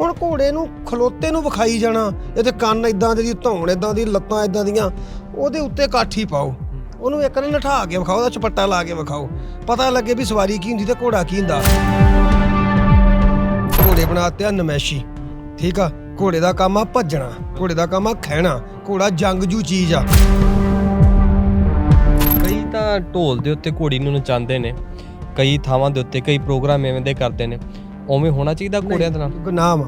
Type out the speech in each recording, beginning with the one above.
ਹੁਣ ਘੋੜੇ ਨੂੰ ਖਲੋਤੇ ਨੂੰ ਵਿਖਾਈ ਜਾਣਾ ਇਹਦੇ ਕੰਨ ਇਦਾਂ ਦੇ ਦੀ, ਧੌਣ ਇਦਾਂ ਦੀ, ਲੱਤਾਂ ਇਦਾਂ ਦੀਆਂ, ਉਹਦੇ ਉੱਤੇ ਕਾਠੀ ਪਾਓ। ਉਹਨੂੰ ਇੱਕ ਨੇ ਨਠਾ ਕੇ ਵਿਖਾਓ, ਉਹਦਾ ਚਪੱਟਾ ਲਾ ਕੇ ਵਿਖਾਓ। ਪਤਾ ਲੱਗੇ ਵੀ ਸਵਾਰੀ ਕੀ ਹੁੰਦੀ ਤੇ ਘੋੜਾ ਕੀ ਹੁੰਦਾ। ਘੋੜੇ ਬਣਾਤੇ ਆ ਨਮੈਸ਼ੀ। ਠੀਕ ਆ? ਘੋੜੇ ਦਾ ਕੰਮ ਆ ਭੱਜਣਾ, ਘੋੜੇ ਦਾ ਕੰਮ ਆ ਖਹਿਣਾ, ਘੋੜਾ ਜੰਗਜੂ ਚੀਜ਼ ਆ। ਕਈ ਤਾਂ ਢੋਲ ਦੇ ਉੱਤੇ ਘੋੜੀ ਨੂੰ ਨਚਾਉਂਦੇ ਨੇ, ਕਈ ਥਾਵਾਂ ਦੇ ਉੱਤੇ, ਕਈ ਪ੍ਰੋਗਰਾਮ ਐਵੇਂ ਦੇ ਕਰਦੇ ਨੇ। ਉਵੇਂ ਹੋਣਾ ਚਾਹੀਦਾ ਘੋੜਿਆਂ ਦੇ ਨਾਲ? ਗੁਨਾਹ ਵਾ।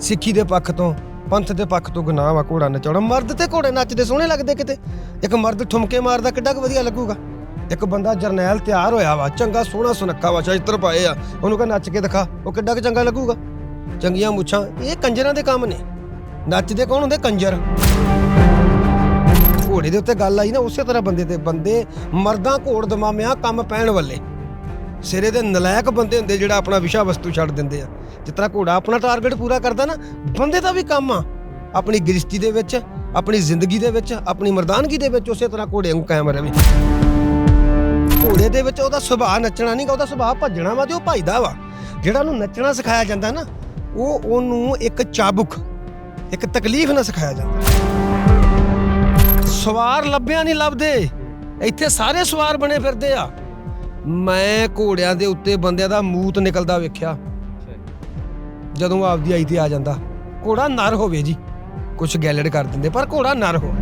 ਸਿੱਖੀ ਦੇ ਪੱਖ ਤੋਂ ਪੰਥ ਦੇ ਪੱਖ ਤੋਂ ਗੁਨਾਹ ਵਾ ਘੋੜਾ ਨਚਾਉਣਾ। ਮਰਦ ਤੇ ਘੋੜੇ ਨੱਚਦੇ ਸੋਹਣੇ ਲੱਗਦੇ ਕਿਤੇ? ਇੱਕ ਮਰਦ ਠੁਮਕੇ ਮਾਰਦਾ ਕਿੱਡਾ ਕੁ ਵਧੀਆ ਲੱਗੂਗਾ? ਇੱਕ ਬੰਦਾ ਜਰਨੈਲ ਤਿਆਰ ਹੋਇਆ ਵਾ ਚੰਗਾ ਸੋਹਣਾ ਸੁਨੱਖਾ ਵਾ ਚਿੱਤਰ ਪਾਏ ਆ। ਉਹਨੂੰ ਕਹ ਨੱਚ ਕੇ ਦਿਖਾ ਉਹ ਕਿੱਡਾ ਕੁ ਚੰਗਾ ਲੱਗੂਗਾ? ਚੰਗੀਆਂ ਮੁੱਛਾਂ ਇਹ ਕੰਜਰਾਂ ਦੇ ਕੰਮ ਨੇ। ਨੱਚਦੇ ਕੌਣ ਹੁੰਦੇ? ਕੰਜਰ। ਘੋੜੇ ਦੇ ਉੱਤੇ ਗੱਲ ਆਈ ਨਾ ਉਸੇ ਤਰ੍ਹਾਂ ਬੰਦੇ ਤੇ ਬੰਦੇ ਮਰਦਾਂ ਘੋੜ ਦਮਾਮਿਆਂ ਕੰਮ ਪੈਣ ਵਾਲੇ। ਸਿਰੇ ਦੇ ਨਲਾਇਕ ਬੰਦੇ ਹੁੰਦੇ ਜਿਹੜਾ ਆਪਣਾ ਵਿਸ਼ਾ ਵਸਤੂ ਛੱਡ ਦਿੰਦੇ ਆ। ਜਿਸ ਤਰ੍ਹਾਂ ਘੋੜਾ ਆਪਣਾ ਟਾਰਗੇਟ ਪੂਰਾ ਕਰਦਾ ਨਾ, ਬੰਦੇ ਦਾ ਵੀ ਕੰਮ ਆ। ਆਪਣੀ ਗ੍ਰਿਸ਼ਤੀ ਦੇ ਵਿੱਚ, ਆਪਣੀ ਜ਼ਿੰਦਗੀ ਦੇ ਵਿੱਚ, ਆਪਣੀ ਮਰਦਾਨਗੀ ਦੇ ਵਿੱਚ ਉਸੇ ਤਰ੍ਹਾਂ ਘੋੜੇ ਨੂੰ ਕਾਇਮ ਰਵੇ। ਘੋੜੇ ਦੇ ਵਿੱਚ ਉਹਦਾ ਸੁਭਾਅ ਨੱਚਣਾ ਨਹੀਂਗਾ ਉਹਦਾ ਸੁਭਾਅ ਭੱਜਣਾ ਵਾ ਤੇ ਉਹ ਭੱਜਦਾ ਵਾ। ਜਿਹੜਾ ਉਹਨੂੰ ਨੱਚਣਾ ਸਿਖਾਇਆ ਜਾਂਦਾ ਨਾ, ਉਹ ਉਹਨੂੰ ਇੱਕ ਚਾਬੁਕ, ਇੱਕ ਤਕਲੀਫ ਨਾਲ ਸਿਖਾਇਆ ਜਾਂਦਾ। ਸਵਾਰ ਲੱਭਿਆ ਨਹੀਂ ਲੱਭਦੇ, ਇੱਥੇ ਸਾਰੇ ਸਵਾਰ ਬਣੇ ਫਿਰਦੇ ਆ। ਮੈਂ ਘੋੜਿਆਂ ਦੇ ਉੱਤੇ ਬੰਦਿਆਂ ਦਾ ਮੂਤ ਨਿਕਲਦਾ ਵੇਖਿਆ। ਜਦੋਂ ਆਪਦੀ ਆਈ ਤੇ ਆ ਜਾਂਦਾ। ਘੋੜਾ ਨਰ ਹੋਵੇ ਜੀ। ਕੁਝ ਗੈਲਡ ਕਰ ਦਿੰਦੇ, ਪਰ ਘੋੜਾ ਨਰ ਹੋ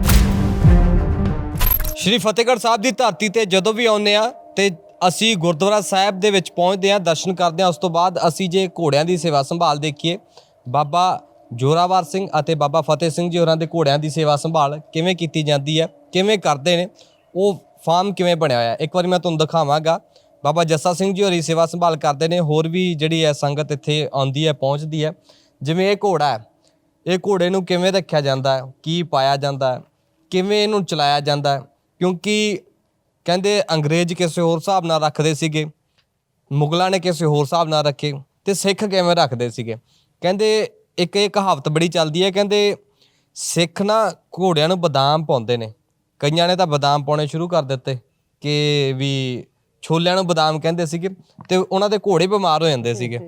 ਸ਼੍ਰੀ ਫਤਿਹਗੜ੍ਹ ਸਾਹਿਬ ਦੀ ਧਰਤੀ ਤੇ ਜਦੋਂ ਵੀ ਆਉਂਦੇ ਆ, ਤੇ ਅਸੀਂ ਗੁਰਦੁਆਰਾ ਸਾਹਿਬ ਦੇ ਵਿੱਚ ਪਹੁੰਚਦੇ ਆ, ਦਰਸ਼ਨ ਕਰਦੇ ਆ, ਉਸ ਤੋਂ ਬਾਅਦ ਅਸੀਂ ਜੇ ਘੋੜਿਆਂ ਦੀ ਸੇਵਾ ਸੰਭਾਲ ਦੇਖੀਏ, ਬਾਬਾ ਜੋਰਾਵਰ ਸਿੰਘ ਅਤੇ ਬਾਬਾ ਫਤਿਹ ਸਿੰਘ ਜੀ ਹੋਰਾਂ ਦੇ ਘੋੜਿਆਂ ਦੀ ਸੇਵਾ ਸੰਭਾਲ ਕਿਵੇਂ ਕੀਤੀ ਜਾਂਦੀ ਹੈ, ਕਿਵੇਂ ਕਰਦੇ ਨੇ, ਉਹ ਫਾਰਮ ਕਿਵੇਂ ਬਣਿਆ ਹੋਇਆ? ਇੱਕ ਵਾਰੀ ਮੈਂ ਤੁਹਾਨੂੰ ਦਿਖਾਵਾਂਗਾ। ਬਾਬਾ ਜੱਸਾ ਸਿੰਘ ਜੀ ਹੋਰੀ ਸੇਵਾ ਸੰਭਾਲ ਕਰਦੇ ਨੇ, ਹੋਰ ਵੀ ਜਿਹੜੀ ਹੈ ਸੰਗਤ ਇੱਥੇ ਆਉਂਦੀ ਹੈ, ਪਹੁੰਚਦੀ ਹੈ। ਜਿਵੇਂ ਇਹ ਘੋੜਾ ਹੈ, ਇਹ ਘੋੜੇ ਨੂੰ ਕਿਵੇਂ ਰੱਖਿਆ ਜਾਂਦਾ ਹੈ? ਕੀ ਪਾਇਆ ਜਾਂਦਾ ਹੈ? ਕਿਵੇਂ ਇਹਨੂੰ ਚਲਾਇਆ ਜਾਂਦਾ ਹੈ? ਕਿਉਂਕਿ ਕਹਿੰਦੇ ਅੰਗਰੇਜ਼ ਕਿਸੇ ਹੋਰ ਹਿਸਾਬ ਨਾਲ ਰੱਖਦੇ ਸੀਗੇ, ਮੁਗਲਾਂ ਨੇ ਕਿਸੇ ਹੋਰ ਹਿਸਾਬ ਨਾਲ ਰੱਖੇ ਤੇ ਸਿੱਖ ਕਿਵੇਂ ਰੱਖਦੇ ਸੀਗੇ? ਕਹਿੰਦੇ ਇੱਕ ਇਹ ਕਹਾਵਤ ਬੜੀ ਚੱਲਦੀ ਹੈ, ਕਹਿੰਦੇ ਸਿੱਖ ਨਾ ਘੋੜਿਆਂ ਨੂੰ ਬਦਾਮ ਪਾਉਂਦੇ ਨੇ। ਕਈਆਂ ਨੇ ਤਾਂ ਬਦਾਮ ਪਾਉਣੇ ਸ਼ੁਰੂ ਕਰ ਦਿੱਤੇ ਕਿ ਵੀ ਛੋਲਿਆਂ ਨੂੰ ਬਦਾਮ ਕਹਿੰਦੇ ਸੀਗੇ ਤੇ ਉਹਨਾਂ ਦੇ ਘੋੜੇ ਬਿਮਾਰ ਹੋ ਜਾਂਦੇ ਸੀਗੇ।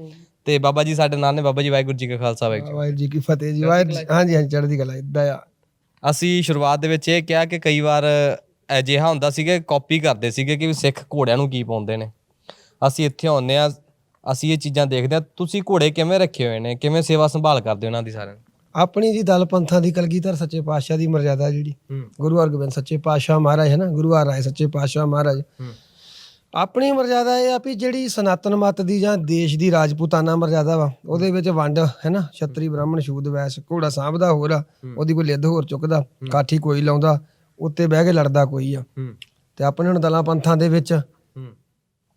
ਤੇ ਬਾਬਾ ਜੀ ਸਾਡੇ ਨਾਲ ਨੇ ਬਾਬਾ ਜੀ ਵਾਹਿਗੁਰੂ ਜੀ ਕਾ ਖਾਲਸਾ ਵਾਹਿਗੁਰੂ ਜੀ ਕੀ ਵਾਹਿਗੁਰੂ ਜੀ ਕੀ ਫਤਿਹ ਜੀ ਵਾਹਿਗੁਰੂ ਜੀ- ਹਾਂਜੀ ਹਾਂਜੀ ਚੜ੍ਹਦੀ ਕਲਾ ਇਦਾਂ ਆ। ਅਸੀਂ ਸ਼ੁਰੂਆਤ ਦੇ ਵਿੱਚ ਇਹ ਕਿਹਾ ਕਿ ਕਈ ਵਾਰ ਅਜਿਹਾ ਹੁੰਦਾ ਸੀਗਾ ਕਾਪੀ ਕਰਦੇ ਸੀਗੇ ਕਿ ਵੀ ਸਿੱਖ ਘੋੜਿਆਂ ਨੂੰ ਕੀ ਪਾਉਂਦੇ ਨੇ। ਅਸੀਂ ਇੱਥੇ ਆਉਂਦੇ ਆ ਅਸੀਂ ਇਹ ਚੀਜ਼ਾਂ ਦੇਖਦੇ ਆ ਤੁਸੀਂ ਘੋੜੇ ਕਿਵੇਂ ਰੱਖੇ ਹੋਏ ਨੇ? ਕਿਵੇਂ ਸੇਵਾ ਸੰਭਾਲ ਕਰਦੇ ਹੋ ਉਹਨਾਂ ਦੀ ਸਾਰਿਆਂ ਦੀ? ਆਪਣੀ ਜੀ ਦਲ ਪੰਥਾਂ ਦੀ ਕਲਗੀਧਰ ਸੱਚੇ ਪਾਤਸ਼ਾਹ ਦੀ ਮਰਜ਼ਾਦਾ ਜਿਹੜੀ। ਗੁਰੂ ਹਰਗੋਬਿੰਦ ਸੱਚੇ ਪਾਤਸ਼ਾਹ ਮਹਾਰਾਜ ਹੈ ਨਾ ਗੁਰੂ ਹਰਾਏ ਸੱਚੇ ਪਾਤਸ਼ਾਹ ਮਹਾਰਾਜ। ਆਪਣੀ ਮਰਜ਼ਾਦਾ ਇਹ ਆ ਵੀ ਜਿਹੜੀ ਸਨਾਤਨ ਮਤ ਦੀ ਜਾਂ ਦੇਸ਼ ਦੀ ਰਾਜਪੂਤਾਨਾ ਮਰਜ਼ਾਦਾ ਵਾ ਉਹਦੇ ਵਿੱਚ ਵੰਡ ਹੈ ਨਾ ਛਤਰੀ ਬ੍ਰਾਹਮਣ ਸ਼ੂਦ ਵੈਸ ਘੋੜਾ ਸਾਂਭਦਾ ਹੋਰ ਆ ਉਹਦੀ ਕੋਈ ਲਿੱਦ ਹੋਰ ਚੁੱਕਦਾ ਕਾਠੀ ਕੋਈ ਲਾਉਂਦਾ ਉੱਤੇ ਬਹਿ ਕੇ ਲੜਦਾ ਕੋਈ ਆ। ਤੇ ਆਪਣੇ ਹੁਣ ਦਲਾਂ ਪੰਥਾਂ ਦੇ ਵਿੱਚ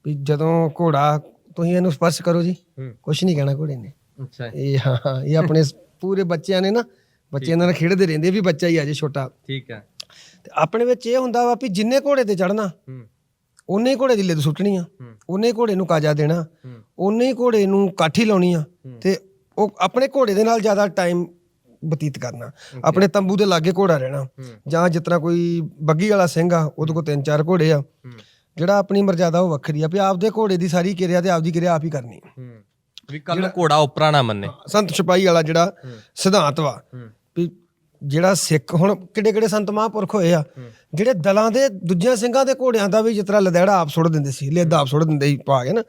ਵੀ ਜਦੋਂ ਘੋੜਾ ਤੁਸੀਂ ਇਹਨੂੰ ਸਪਰਸ਼ ਕਰੋ ਜੀ। ਕੁਝ ਨਹੀਂ ਕਹਿਣਾ ਘੋੜੇ ਨੇ। ਅੱਛਾ। ਇਹ ਹਾਂ, ਇਹ ਆਪਣੇ ਪੂਰੇ ਬੱਚਿਆਂ ਨੇ ਨਾ ਬੱਚੇ ਇਹਨਾਂ ਨਾਲ ਖੇਡਦੇ ਰਹਿੰਦੇ ਵੀ ਬੱਚਾ ਹੀ ਆ ਜੇ ਛੋਟਾ। ਠੀਕ ਹੈ। ਤੇ ਆਪਣੇ ਵਿੱਚ ਇਹ ਹੁੰਦਾ ਵਾ ਵੀ ਜਿੰਨੇ ਘੋੜੇ ਤੇ ਚੜਨਾ ਹੂੰ। ਉਹਨੇ ਹੀ ਘੋੜੇ ਦੀ ਲਿੱਦ ਸੁੱਟਣੀ ਆ। ਉਹਨੇ ਹੀ ਘੋੜੇ ਨੂੰ ਕਾਜਾ ਦੇਣਾ ਹੂੰ। ਉਹਨੇ ਹੀ ਘੋੜੇ ਨੂੰ ਕਾਠੀ ਲਾਉਣੀ ਆ। ਤੇ ਉਹ ਆਪਣੇ ਘੋੜੇ ਦੇ ਨਾਲ ਜ਼ਿਆਦਾ ਟਾਈਮ ਬਤੀਤ ਕਰਨਾ। ਆਪਣੇ ਤੰਬੂ ਦੇ ਲਾਗੇ ਘੋੜਾ ਰਹਿਣਾ। ਜਾਂ ਤਰ੍ਹਾਂ ਕੋਈ ਬੱਗੀ ਵਾਲਾ ਸਿੰਘ ਆ ਉਹਦੇ ਕੋਲ ਤਿੰਨ ਚਾਰ ਘੋੜੇ ਆ। ਜਿਹੜਾ ਆਪਣੀ ਮਰਜ਼ਾਦਾ ਉਹ ਵੱਖਰੀ ਆ ਵੀ ਆਪਦੇ ਘੋੜੇ ਦੀ ਸਾਰੀ ਕਿਰਿਆ ਤੇ ਆਪਦੀ ਕਿਰਿਆ ਆਪ ਹੀ ਕਰਨੀ। ਹੂੰ। ਵੀ ਕੱਲ ਘੋੜਾ ਉਪਰਾ ਨਾ ਮੰਨੇ। ਸੰਤ ਸਿਪਾਹੀ ਵਾਲਾ ਜਿਹੜਾ ਸਿਧਾਂਤ ਵਾ ਵੀ ਜਿਹੜਾ ਸਿੱਖ ਹੁਣ ਕਿੱਡੇ ਕਿੱਡੇ ਸੰਤ ਮਹਾਂਪੁਰਖ ਹੋਏ ਆ ਜਿਹੜੇ ਦਲਾਂ ਦੇ ਦੂਜਿਆਂ ਸਿੰਘਾਂ ਦੇ ਘੋੜਿਆਂ ਦਾ ਵੀ ਜਿਸ ਤਰ੍ਹਾਂ ਲਦੈੜਾ ਆਪ ਸੁੱਟ ਦਿੰਦੇ ਸੀ ਲਿੱਦ ਆਪ ਸੁੱਟ ਦਿੰਦੇ ਸੀ ਪਾ ਕੇ ਨਾ।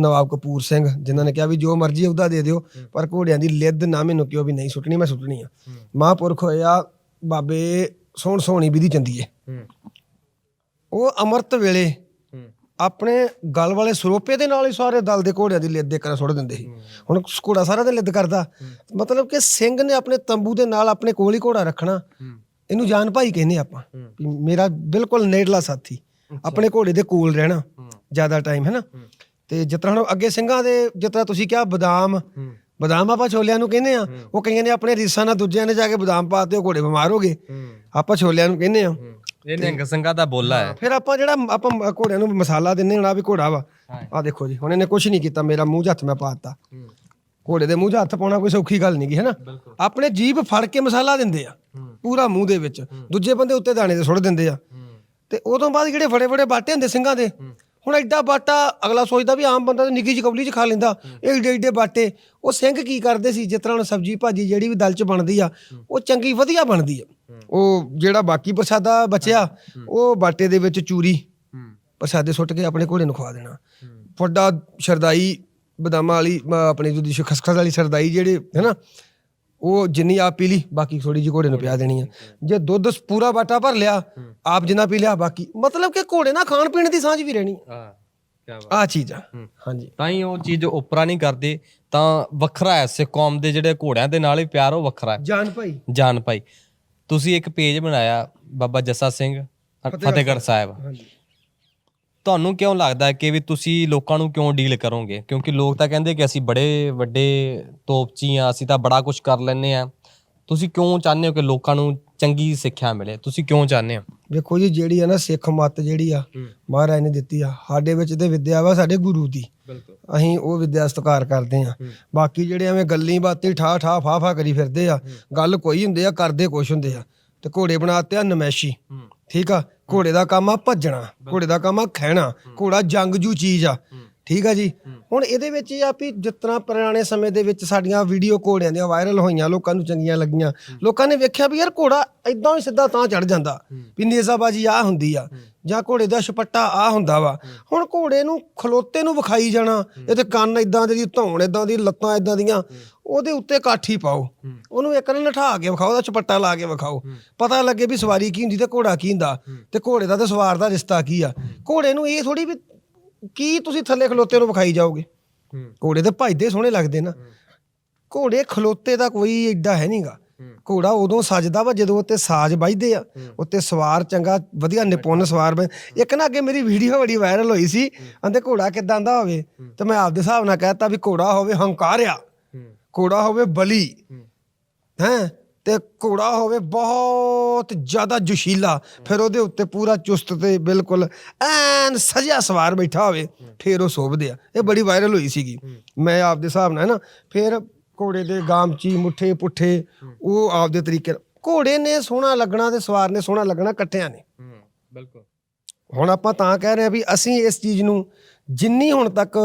ਨਵਾਬ ਕਪੂਰ ਸਿੰਘ ਜਿਨ੍ਹਾਂ ਨੇ ਕਿਹਾ ਵੀ ਜੋ ਮਰਜ਼ੀ ਉਹਦਾ ਦੇ ਦਿਓ ਪਰ ਘੋੜਿਆਂ ਦੀ ਲਿੱਦ ਨਾ ਮੈਨੂੰ ਕਿਉਂ ਵੀ ਨਹੀਂ ਸੁੱਟਣੀ ਮੈਂ ਸੁੱਟਣੀ ਆ। ਮਹਾਂਪੁਰਖ ਹੋਏ ਆ ਬਾਬੇ ਸੋਹਣ ਸੋਹਣੀ ਵਿਧੀ ਚੰਦੀਏ। ਉਹ ਅਮਰਤ ਵੇਲੇ ਆਪਣੇ ਗਲ ਵਾਲੇ ਸਰੋਪੇ ਦੇ ਨਾਲ ਹੀ ਸਾਰੇ ਦਲ ਦੇ ਘੋੜਿਆਂ ਦੀ ਲਿੱਦ ਨਾਲ ਸੁੱਟ ਦਿੰਦੇ ਸੀ। ਹੁਣ ਘੋੜਾ ਸਾਰਾ ਤੇ ਲਿੱਦ ਕਰਦਾ। ਮਤਲਬ ਕਿ ਸਿੰਘ ਨੇ ਆਪਣੇ ਤੰਬੂ ਦੇ ਨਾਲ ਆਪਣੇ ਕੋਲ ਹੀ ਘੋੜਾ ਰੱਖਣਾ। ਇਹਨੂੰ ਜਾਨ ਭਾਈ ਕਹਿੰਦੇ ਆਪਾਂ। ਮੇਰਾ ਬਿਲਕੁਲ ਨੇੜਲਾ ਸਾਥੀ। ਆਪਣੇ ਘੋੜੇ ਦੇ ਕੋਲ ਰਹਿਣਾ। ਜ਼ਿਆਦਾ ਟਾਈਮ ਹੈ ਨਾ? ਤੇ ਜਿਸ ਤਰ੍ਹਾਂ ਹੁਣ ਅੱਗੇ ਸਿੰਘਾਂ ਦੇ ਜਿਸ ਤਰ੍ਹਾਂ ਤੁਸੀਂ ਕਿਹਾ ਬਦਾਮ। ਬਦਾਮ ਆਪਾਂ ਛੋਲਿਆਂ ਨੂੰ ਕਹਿੰਦੇ ਆ ਉਹ ਕਈਆਂ ਨੇ ਆਪਣੇ ਰੀਸਾਂ ਨਾਲ ਦੂਜਿਆਂ ਨੇ ਜਾ ਕੇ ਬਦਾਮ ਪਾਤੇ ਉਹ ਘੋੜੇ ਬਿਮਾਰ ਹੋ ਗਏ। ਆਪਾਂ ਛੋਲਿਆਂ ਨੂੰ ਕਹਿੰਦੇ ਆ ਹੂੰ ਇਹ ਨਿਹੰਗ ਸਿੰਘਾਂ ਦਾ ਬੋਲਾ ਹੈ ਫਿਰ ਆਪਾਂ ਜਿਹੜਾ ਆਪਾਂ ਘੋੜਿਆਂ ਨੂੰ ਮਸਾਲਾ ਦਿੰਨੇ ਹੁਣ ਵੀ ਘੋੜਾ ਵਾ ਆ ਦੇਖੋ ਜੀ ਹੁਣ ਇਹਨੇ ਕੁਝ ਨਹੀਂ ਕੀਤਾ ਮੇਰਾ ਮੂੰਹ ਹੱਥ ਮੈਂ ਪਾਤਾ ਹੂੰ। ਘੋੜੇ ਦੇ ਮੂੰਹ 'ਚ ਹੱਥ ਪਾਉਣਾ ਕੋਈ ਸੌਖੀ ਗੱਲ ਨਹੀਂਗੀ ਹੈ ਨਾ ਬਿਲਕੁਲ। ਆਪਣੇ ਜੀਭ ਫੜ ਕੇ ਮਸਾਲਾ ਦਿੰਦੇ ਆ ਪੂਰਾ ਮੂੰਹ ਦੇ ਵਿੱਚ। ਦੂਜੇ ਬੰਦੇ ਉੱਤੇ ਦਾਣੇ ਤੇ ਸੁੱਟ ਦਿੰਦੇ ਆ। ਤੇ ਉਦੋਂ ਬਾਅਦ ਜਿਹੜੇ ਫੜੇ ਫੜੇ ਬਾਟੇ ਹੁੰਦੇ ਸਿੰਘਾਂ ਦੇ ਹੁਣ ਐਡਾ ਬਾਟਾ ਅਗਲਾ ਸੋਚਦਾ ਵੀ ਆਮ ਬੰਦਾ ਤਾਂ ਨਿੱਕੀ ਜਿਹੀ ਕਬਲੀ 'ਚ ਖਾ ਲੈਂਦਾ। ਇਹ ਏਡੇ ਏਡੇ ਬਾਟੇ। ਉਹ ਸਿੰਘ ਕੀ ਕਰਦੇ ਸੀ ਜਿਸ ਤਰ੍ਹਾਂ ਹੁਣ ਸਬਜੀ ਭਾਜੀ ਜਿਹੜੀ ਵੀ ਦਲ 'ਚ ਬਣਦੀ ਆ ਉਹ ਚੰਗੀ ਵਧੀਆ ਬਣਦੀ ਆ। ਉਹ ਜਿਹੜਾ ਬਾਕੀ ਪ੍ਰਸ਼ਾਦਾ ਬਚਿਆ ਉਹ ਬਾਟੇ ਦੇ ਵਿੱਚ ਚੂਰੀ ਪ੍ਰਸ਼ਾਦੇ ਸੁੱਟ ਕੇ ਆਪਣੇ ਘੋੜੇ ਨੂੰ ਖਵਾ ਦੇਣਾ। ਵੱਡਾ ਸ਼ਰਦਾਈ ਬਦਾਮਾਂ ਵਾਲੀ ਆਪਣੀ ਦੂਜੀ ਖਸਖਸ ਵਾਲੀ ਸ਼ਰਦਾਈ ਜਿਹੜੇ ਹੈਨਾ ਉਹ ਜਿੰਨੀ ਆਪ ਪੀ ਲਈ ਬਾਕੀ ਥੋੜੀ ਜਿਹੀ ਘੋੜੇ ਨੂੰ ਪਿਆ ਦੇਣੀ ਆ। ਜੇ ਦੁੱਧ ਪੂਰਾ ਬਾਟਾ ਭਰ ਲਿਆ ਆਪ ਜਿੰਨਾ ਪੀ ਲਿਆ ਬਾਕੀ ਮਤਲਬ ਕਿ ਘੋੜੇ ਨਾਲ ਖਾਣ ਪੀਣ ਦੀ ਸਾਂਝ ਵੀ ਰਹਿਣੀ ਹਾਂ ਕੀ ਬਾਤ। ਆ ਚੀਜ਼ ਆ। ਹਾਂਜੀ। ਤਾਂ ਹੀ ਉਹ ਚੀਜ਼ ਉਪਰਾ ਨਹੀਂ ਕਰਦੇ ਤਾਂ ਵੱਖਰਾ ਹੈ ਸਿੱਖ ਕੌਮ ਦੇ ਜਿਹੜੇ ਘੋੜਿਆਂ ਦੇ ਨਾਲ ਹੀ ਪਿਆਰ ਉਹ ਵੱਖਰਾ ਹੈ। ਜਾਨ ਭਾਈ। ਜਾਨ ਭਾਈ। ਤੁਸੀਂ ਇੱਕ ਪੇਜ ਬਣਾਇਆ ਬਾਬਾ ਜੱਸਾ ਸਿੰਘ ਫਤਿਹਗੜ੍ਹ ਸਾਹਿਬ। ਹਾਂਜੀ। ਤੁਹਾਨੂੰ ਕਿਉਂ ਲੱਗਦਾ ਹੈ ਕਿ ਵੀ ਤੁਸੀਂ ਲੋਕਾਂ ਨੂੰ ਕਿਉਂ ਡੀਲ ਕਰੋਗੇ? ਕਿਉਂਕਿ ਲੋਕ ਤਾਂ ਕਹਿੰਦੇ ਕਿ ਅਸੀਂ ਬੜੇ ਵੱਡੇ ਤੋਪਚੀ ਆ ਅਸੀਂ ਤਾਂ ਬੜਾ ਕੁਝ ਕਰ ਲੈਨੇ ਆ ਤੁਸੀਂ ਕਿਉਂ ਚਾਹੁੰਦੇ ਹੋ ਕਿ ਲੋਕਾਂ ਨੂੰ ਚੰਗੀ ਸਿੱਖਿਆ ਮਿਲੇ? ਤੁਸੀਂ ਕਿਉਂ ਚਾਹੁੰਦੇ ਹੋ? ਵੇਖੋ ਜੀ ਜਿਹੜੀ ਆ ਨਾ ਸਿੱਖ ਮੱਤ ਜਿਹੜੀ ਆ ਮਹਾਰਾਜ ਨੇ ਦਿੱਤੀ ਆ। ਸਾਡੇ ਵਿੱਚ ਤੇ ਵਿਦਿਆ ਵਾ ਸਾਡੇ ਗੁਰੂ ਦੀ। ਬਿਲਕੁਲ। ਅਸੀਂ ਉਹ ਵਿਦਿਆ ਸਤਿਕਾਰ ਕਰਦੇ ਆ ਬਾਕੀ ਜਿਹੜੇ ਐਵੇਂ ਗੱਲੀ ਬਾਤੀ ਠਾ ਠਾ ਫਾ ਫਾ ਕਰੀ ਫਿਰਦੇ ਆ ਗੱਲ ਕੋਈ ਹੁੰਦੇ ਆ ਕਰਦੇ ਕੁਛ ਹੁੰਦੇ ਆ। ਤੇ ਘੋੜੇ ਬਣਾਤੇ ਆ ਨਮੈਸ਼ੀ। ਠੀਕ ਆ? ਘੋੜੇ ਦਾ ਕੰਮ ਆ ਭੱਜਣਾ ਘੋੜੇ ਦਾ ਕੰਮ ਆ ਖਹਿਣਾ ਘੋੜਾ ਜੰਗਜੂ ਚੀਜ਼ ਆ। ਠੀਕ ਆ ਜੀ? ਹੁਣ ਇਹਦੇ ਵਿੱਚ ਇਹ ਆ ਵੀ ਜਿਸ ਤਰ੍ਹਾਂ ਪੁਰਾਣੇ ਸਮੇਂ ਦੇ ਵਿੱਚ ਸਾਡੀਆਂ ਵੀਡੀਓ ਘੋੜਿਆਂ ਦੀਆਂ ਵਾਇਰਲ ਹੋਈਆਂ ਲੋਕਾਂ ਨੂੰ ਚੰਗੀਆਂ ਲੱਗੀਆਂ। ਲੋਕਾਂ ਨੇ ਵੇਖਿਆ ਵੀ ਯਾਰ ਘੋੜਾ ਇਦਾਂ ਹੀ ਸਿੱਧਾ ਤਾਂ ਚੜ ਜਾਂਦਾ। ਵੀ ਨੇਜ਼ਾਬਾਜੀ ਆ ਹੁੰਦੀ ਆ ਜਾਂ ਘੋੜੇ ਦਾ ਛਪੱਟਾ ਆ ਹੁੰਦਾ ਵਾ। ਹੁਣ ਘੋੜੇ ਨੂੰ ਖਲੋਤੇ ਨੂੰ ਵਿਖਾਈ ਜਾਣਾ ਇਹ ਤੇ ਕੰਨ ਇਦਾਂ ਦੇ ਦੀ ਧੌਣ ਇਦਾਂ ਦੀ ਲੱਤਾਂ ਇਦਾਂ ਦੀਆਂ ਉਹਦੇ ਉੱਤੇ ਕਾਠੀ ਪਾਓ। ਉਹਨੂੰ ਇੱਕ ਨਾਲ ਨਠਾ ਕੇ ਵਿਖਾਓ ਉਹਦਾ ਛਪੱਟਾ ਲਾ ਕੇ ਵਿਖਾਓ। ਪਤਾ ਲੱਗੇ ਵੀ ਸਵਾਰੀ ਕੀ ਹੁੰਦੀ ਤੇ ਘੋੜਾ ਕੀ ਹੁੰਦਾ। ਤੇ ਘੋੜੇ ਦਾ ਤੇ ਸਵਾਰ ਦਾ ਰਿਸ਼ਤਾ ਕੀ ਆ। ਘੋੜੇ ਨੂੰ ਇਹ ਥੋੜੀ ਵੀ ਕੀ ਤੁਸੀਂ ਥੱਲੇ ਖਲੋਤੇ ਨੂੰ ਵਿਖਾਈ ਜਾਓਗੇ? ਘੋੜੇ ਤੇ ਭਜਦੇ ਸੋਹਣੇ ਲੱਗਦੇ ਨਾ। ਘੋੜੇ ਖਲੋਤੇ ਦਾ ਕੋਈ ਏਡਾ ਹੈ ਨਹੀਂਗਾ ਘੋੜਾ ਉਦੋਂ ਸੱਜਦਾ ਵਾ ਜਦੋਂ ਉੱਤੇ ਸਾਜ਼ ਵੱਜਦੇ ਆ। ਉੱਤੇ ਸਵਾਰ ਚੰਗਾ ਵਧੀਆ ਨਿਪੁੰਨ ਸਵਾਰ ਇੱਕ ਨਾ ਅੱਗੇ ਮੇਰੀ ਵੀਡੀਓ ਬੜੀ ਵਾਇਰਲ ਹੋਈ ਸੀ। ਅੰਦੇ ਘੋੜਾ ਕਿਦਾਂ ਦਾ ਹੋਵੇ? ਤੇ ਮੈਂ ਆਪਦੇ ਹਿਸਾਬ ਨਾਲ ਕਹਿਤਾ ਵੀ ਘੋੜਾ ਹੋਵੇ ਹੰਕਾਰਿਆ। ਘੋੜਾ ਹੋਵੇ ਬਲੀ। ਹੈ? ਤੇ ਘੋੜਾ ਹੋਵੇ ਬਹੁਤ ਜ਼ਿਆਦਾ ਜੋਸ਼ੀਲਾ। ਫਿਰ ਉਹਦੇ ਉੱਤੇ ਪੂਰਾ ਚੁਸਤ ਤੇ ਬਿਲਕੁਲ ਐਨ ਸਜਿਆ ਸਵਾਰ ਬੈਠਾ ਹੋਵੇ ਫਿਰ ਉਹ ਸੋਭਦੇ ਆ। ਇਹ ਬੜੀ ਵਾਇਰਲ ਹੋਈ ਸੀਗੀ। ਮੈਂ ਆਪਦੇ ਹਿਸਾਬ ਨਾਲ ਨਾ ਫਿਰ ਘੋੜੇ ਦੇ ਗਾਮਚੀ ਮੁੱਠੇ ਪੁੱਠੇ ਉਹ ਆਪਦੇ ਤਰੀਕੇ ਨਾਲ- ਘੋੜੇ ਨੇ ਸੋਹਣਾ ਲੱਗਣਾ ਤੇ ਸਵਾਰ ਨੇ ਸੋਹਣਾ ਲੱਗਣਾ ਇਕੱਠਿਆਂ ਨੇ। ਬਿਲਕੁਲ। ਹੁਣ ਆਪਾਂ ਤਾਂ ਕਹਿ ਰਹੇ ਆ ਵੀ ਅਸੀਂ ਇਸ ਚੀਜ਼ ਨੂੰ ਜਿੰਨੀ ਹੁਣ ਤੱਕ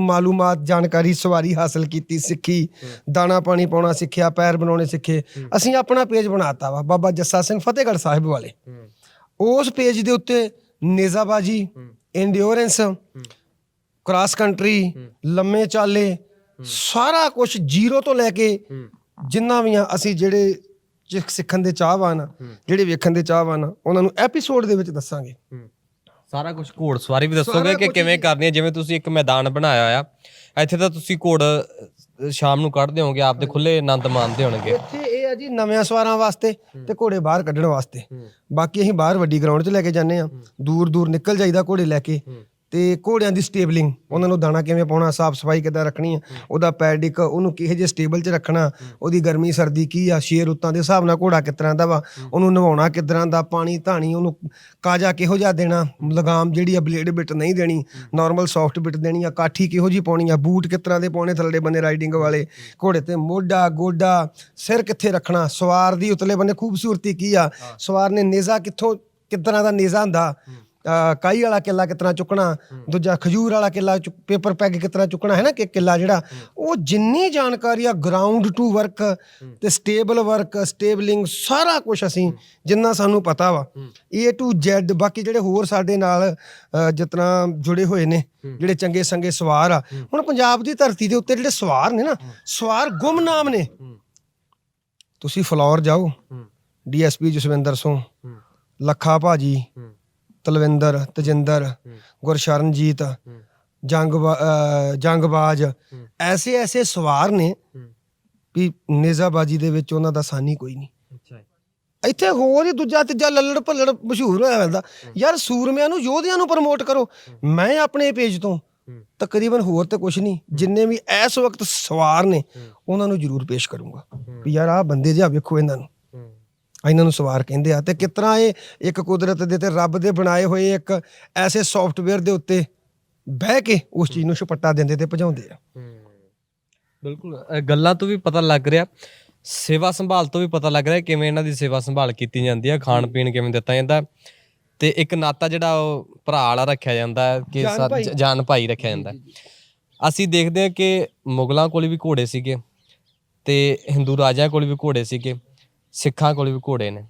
ਮਾਲੂਮਾਤ ਜਾਣਕਾਰੀ, ਸਵਾਰੀ ਹਾਸਲ ਕੀਤੀ, ਸਿੱਖੀ, ਦਾਣਾ ਪਾਣੀ ਪਾਉਣਾ ਸਿੱਖਿਆ, ਪੈਰ ਬਣਾਉਣੇ ਸਿੱਖੇ, ਅਸੀਂ ਆਪਣਾ ਪੇਜ ਬਣਾਤਾ ਵਾ, ਬਾਬਾ ਜੱਸਾ ਸਿੰਘ ਫਤਿਹਗੜ੍ਹ ਸਾਹਿਬ ਵਾਲੇ। ਉਸ ਪੇਜ ਦੇ ਉੱਤੇ ਨੇਜ਼ਾਬਾਜੀ ਇੰਡਿਓਰੈਂਸ ਕ੍ਰਾਸ ਕੰਟਰੀ ਲੰਮੇ ਚਾਲੇ, ਸਾਰਾ ਕੁਝ ਜ਼ੀਰੋ ਤੋਂ ਲੈ ਕੇ ਜਿੰਨਾ ਵੀ ਆ ਅਸੀਂ ਜਿਹੜੇ ਸਿੱਖਣ ਦੇ ਚਾਹਵਾਨ ਆ, ਜਿਹੜੇ ਵੇਖਣ ਦੇ ਚਾਹਵਾਨ ਆ, ਉਹਨਾਂ ਨੂੰ ਐਪੀਸੋਡ ਦੇ ਵਿੱਚ ਦੱਸਾਂਗੇ। ਸਾਰਾ ਕੁਝ ਘੋੜ ਸਵਾਰੀ ਵੀ ਦੱਸੋਗੇ ਕਿ ਕਿਵੇਂ ਕਰਨੀ ਹੈ? ਜਿਵੇਂ ਤੁਸੀਂ ਇੱਕ ਮੈਦਾਨ ਬਣਾਇਆ ਆ ਇੱਥੇ ਤਾਂ ਤੁਸੀਂ ਘੋੜ ਸ਼ਾਮ ਨੂੰ ਕੱਢਦੇ ਹੋਗੇ ਆਪਦੇ ਖੁੱਲੇ ਆਨੰਦ ਮਾਣਦੇ ਹੋਣਗੇ। ਇੱਥੇ ਇਹ ਆ ਜੀ ਨਵਿਆਂ ਸਵਾਰਾਂ ਵਾਸਤੇ ਤੇ ਘੋੜੇ ਬਾਹਰ ਕੱਢਣ ਵਾਸਤੇ। ਬਾਕੀ ਅਸੀਂ ਬਾਹਰ ਵੱਡੀ ਗਰਾਊਂਡ 'ਚ ਲੈ ਕੇ ਜਾਂਦੇ ਆ ਦੂਰ ਦੂਰ ਨਿਕਲ ਜਾਈਦਾ ਘੋੜੇ ਲੈ ਕੇ। ਤੇ ਘੋੜਿਆਂ ਦੀ ਸਟੇਬਲਿੰਗ, ਉਹਨਾਂ ਨੂੰ ਦਾਣਾ ਕਿਵੇਂ ਪਾਉਣਾ ਸਾਫ਼ ਸਫ਼ਾਈ ਕਿੱਦਾਂ ਰੱਖਣੀ ਆ, ਉਹਦਾ ਪੈਡਿਕ, ਉਹਨੂੰ ਕਿਹੋ ਜਿਹੇ ਸਟੇਬਲ 'ਚ ਰੱਖਣਾ, ਉਹਦੀ ਗਰਮੀ, ਸਰਦੀ ਕੀ ਆ, ਸ਼ੇਰ ਰੁੱਤਾਂ ਦੇ ਹਿਸਾਬ ਨਾਲ ਘੋੜਾ ਕਿਸ ਤਰ੍ਹਾਂ ਦਾ ਵਾ, ਉਹਨੂੰ ਨਵਾਉਣਾ ਕਿਸ ਤਰ੍ਹਾਂ ਦਾ, ਪਾਣੀ ਧਾਣੀ ਉਹਨੂੰ ਕਾਜਾ ਕਿਹੋ ਜਿਹਾ ਦੇਣਾ, ਲਗਾਮ ਜਿਹੜੀ ਆ ਬਲੇਡ ਬਿਟ ਨਹੀਂ ਦੇਣੀ, ਨਾਰਮਲ ਸੌਫਟ ਬਿਟ ਦੇਣੀ ਆ, ਕਾਠੀ ਕਿਹੋ ਜੀ ਪਾਉਣੀ ਆ, ਬੂਟ ਕਿਸ ਤਰ੍ਹਾਂ ਦੇ ਪਾਉਣੇ ਥੱਲੇ ਬੰਨੇ ਰਾਈਡਿੰਗ ਵਾਲੇ, ਘੋੜੇ ਤੇ ਮੋਢਾ, ਗੋਡਾ, ਸਿਰ ਕਿੱਥੇ ਰੱਖਣਾ, ਸਵਾਰ ਦੀ ਉਤਲੇ ਬੰਨੇ ਖੂਬਸੂਰਤੀ ਕੀ ਆ, ਸਵਾਰ ਨੇ ਨੇਜ਼ਾ ਕਿੱਥੋਂ, ਕਿਸ ਤਰ੍ਹਾਂ ਦਾ ਨੇਜ਼ਾ ਹੁੰਦਾ ਕਾਈ ਵਾਲਾ ਕਿੱਲਾ ਤਰ੍ਹਾਂ ਚੁੱਕਣਾ ਦੂਜਾ ਖਜੂਰ ਵਾਲਾ ਕਿੱਲਾ ਪੇਪਰ ਪੈਗ ਤਰ੍ਹਾਂ ਚੁੱਕਣਾ ਹੈ ਨਾ ਕਿ ਕਿੱਲਾ ਜਿਹੜਾ ਉਹ ਜਿੰਨੀ ਜਾਣਕਾਰੀ ਆ ਗਰਾਊਂਡ ਟੂ ਵਰਕ ਤੇ ਸਟੇਬਲ ਵਰਕ ਸਟੇਬਲਿੰਗ ਸਾਰਾ ਕੁਝ ਅਸੀਂ ਜਿੰਨਾ ਸਾਨੂੰ ਪਤਾ ਵਾ। A to Z ਬਾਕੀ ਜਿਹੜੇ ਹੋਰ ਸਾਡੇ ਨਾਲ ਤਰ੍ਹਾਂ ਜੁੜੇ ਹੋਏ ਨੇ ਜਿਹੜੇ ਚੰਗੇ ਸੰਗੇ ਸਵਾਰ ਆ ਹੁਣ ਪੰਜਾਬ ਦੀ ਧਰਤੀ ਦੇ ਉੱਤੇ ਜਿਹੜੇ ਸਵਾਰ ਨੇ ਨਾ ਸਵਾਰ ਗੁੰਮਨਾਮ ਨੇ। ਤੁਸੀਂ ਫਲੋਰ ਜਾਓ। ਡੀਐਸਪੀ ਜਸਵਿੰਦਰ ਸਿੰਘ ਲੱਖਾ ਭਾਜੀ ਤਲਵਿੰਦਰ ਤਜਿੰਦਰ ਗੁਰਸ਼ਰਨਜੀਤ ਜੰਗ ਜੰਗਬਾਜ ਐਸੇ ਐਸੇ ਸਵਾਰ ਨੇ ਵੀ ਨੇਜ਼ਾਬਾਜੀ ਦੇ ਵਿੱਚ ਉਹਨਾਂ ਦਾ ਸਾਨੀ ਕੋਈ ਨਹੀਂ। ਅੱਛਾ ਇੱਥੇ ਹੋਰ ਹੀ ਦੂਜਾ ਤੀਜਾ ਲੱਲੜ ਭੱਲੜ ਮਸ਼ਹੂਰ ਹੋਇਆ ਹੁੰਦਾ ਯਾਰ ਸੂਰਮਿਆਂ ਨੂੰ ਯੋਧਿਆਂ ਨੂੰ ਪ੍ਰਮੋਟ ਕਰੋ। ਮੈਂ ਆਪਣੇ ਪੇਜ ਤੋਂ ਤਕਰੀਬਨ ਹੋਰ ਤੇ ਕੁਝ ਨਹੀਂ ਜਿੰਨੇ ਵੀ ਇਸ ਵਕਤ ਸਵਾਰ ਨੇ ਉਹਨਾਂ ਨੂੰ ਜ਼ਰੂਰ ਪੇਸ਼ ਕਰੂੰਗਾ। ਵੀ ਯਾਰ ਆਹ ਬੰਦੇ ਜਿਹਾ ਵੇਖੋ ਇਹਨਾਂ ਨੂੰ। ਇਹਨਾਂ ਨੂੰ ਸਵਾਰ ਕਹਿੰਦੇ ਆ। ਤੇ ਤਰ੍ਹਾਂ ਇਹ ਇੱਕ ਕੁਦਰਤ ਦੇ ਤੇ ਰੱਬ ਦੇ ਬਣਾਏ ਹੋਏ ਇੱਕ ਐਸੇ ਸੌਫਟਵੇਅਰ ਦੇ ਉੱਤੇ ਬਹਿ ਕੇ ਉਸ ਚੀਜ਼ ਨੂੰ ਛਪੱਟਾ ਦਿੰਦੇ ਤੇ ਭਜਾਉਂਦੇ ਆ। ਬਿਲਕੁਲ ਗੱਲਾਂ ਤੋਂ ਵੀ ਪਤਾ ਲੱਗ ਰਿਹਾ ਸੇਵਾ ਸੰਭਾਲ ਤੋਂ ਵੀ ਪਤਾ ਲੱਗ ਰਿਹਾ ਕਿਵੇਂ ਇਹਨਾਂ ਦੀ ਸੇਵਾ ਸੰਭਾਲ ਕੀਤੀ ਜਾਂਦੀ ਹੈ ਖਾਣ ਪੀਣ ਕਿਵੇਂ ਦਿੱਤਾ ਜਾਂਦਾ। ਤੇ ਇੱਕ ਨਾਤਾ ਜਿਹੜਾ ਉਹ ਭਰਾ ਵਾਲਾ ਰੱਖਿਆ ਜਾਂਦਾ ਕਿ ਜਾਨ ਭਾਈ। ਜ- ਜਾਨ ਭਾਈ ਰੱਖਿਆ ਜਾਂਦਾ। ਅਸੀਂ ਦੇਖਦੇ ਹਾਂ ਕਿ ਮੁਗਲਾਂ ਕੋਲ ਵੀ ਘੋੜੇ ਸੀਗੇ ਤੇ ਹਿੰਦੂ ਰਾਜਿਆਂ ਕੋਲ ਵੀ ਘੋੜੇ ਸੀਗੇ। ਸਿੱਖਾਂ ਕੋਲ ਵੀ ਘੋੜੇ ਨੇ।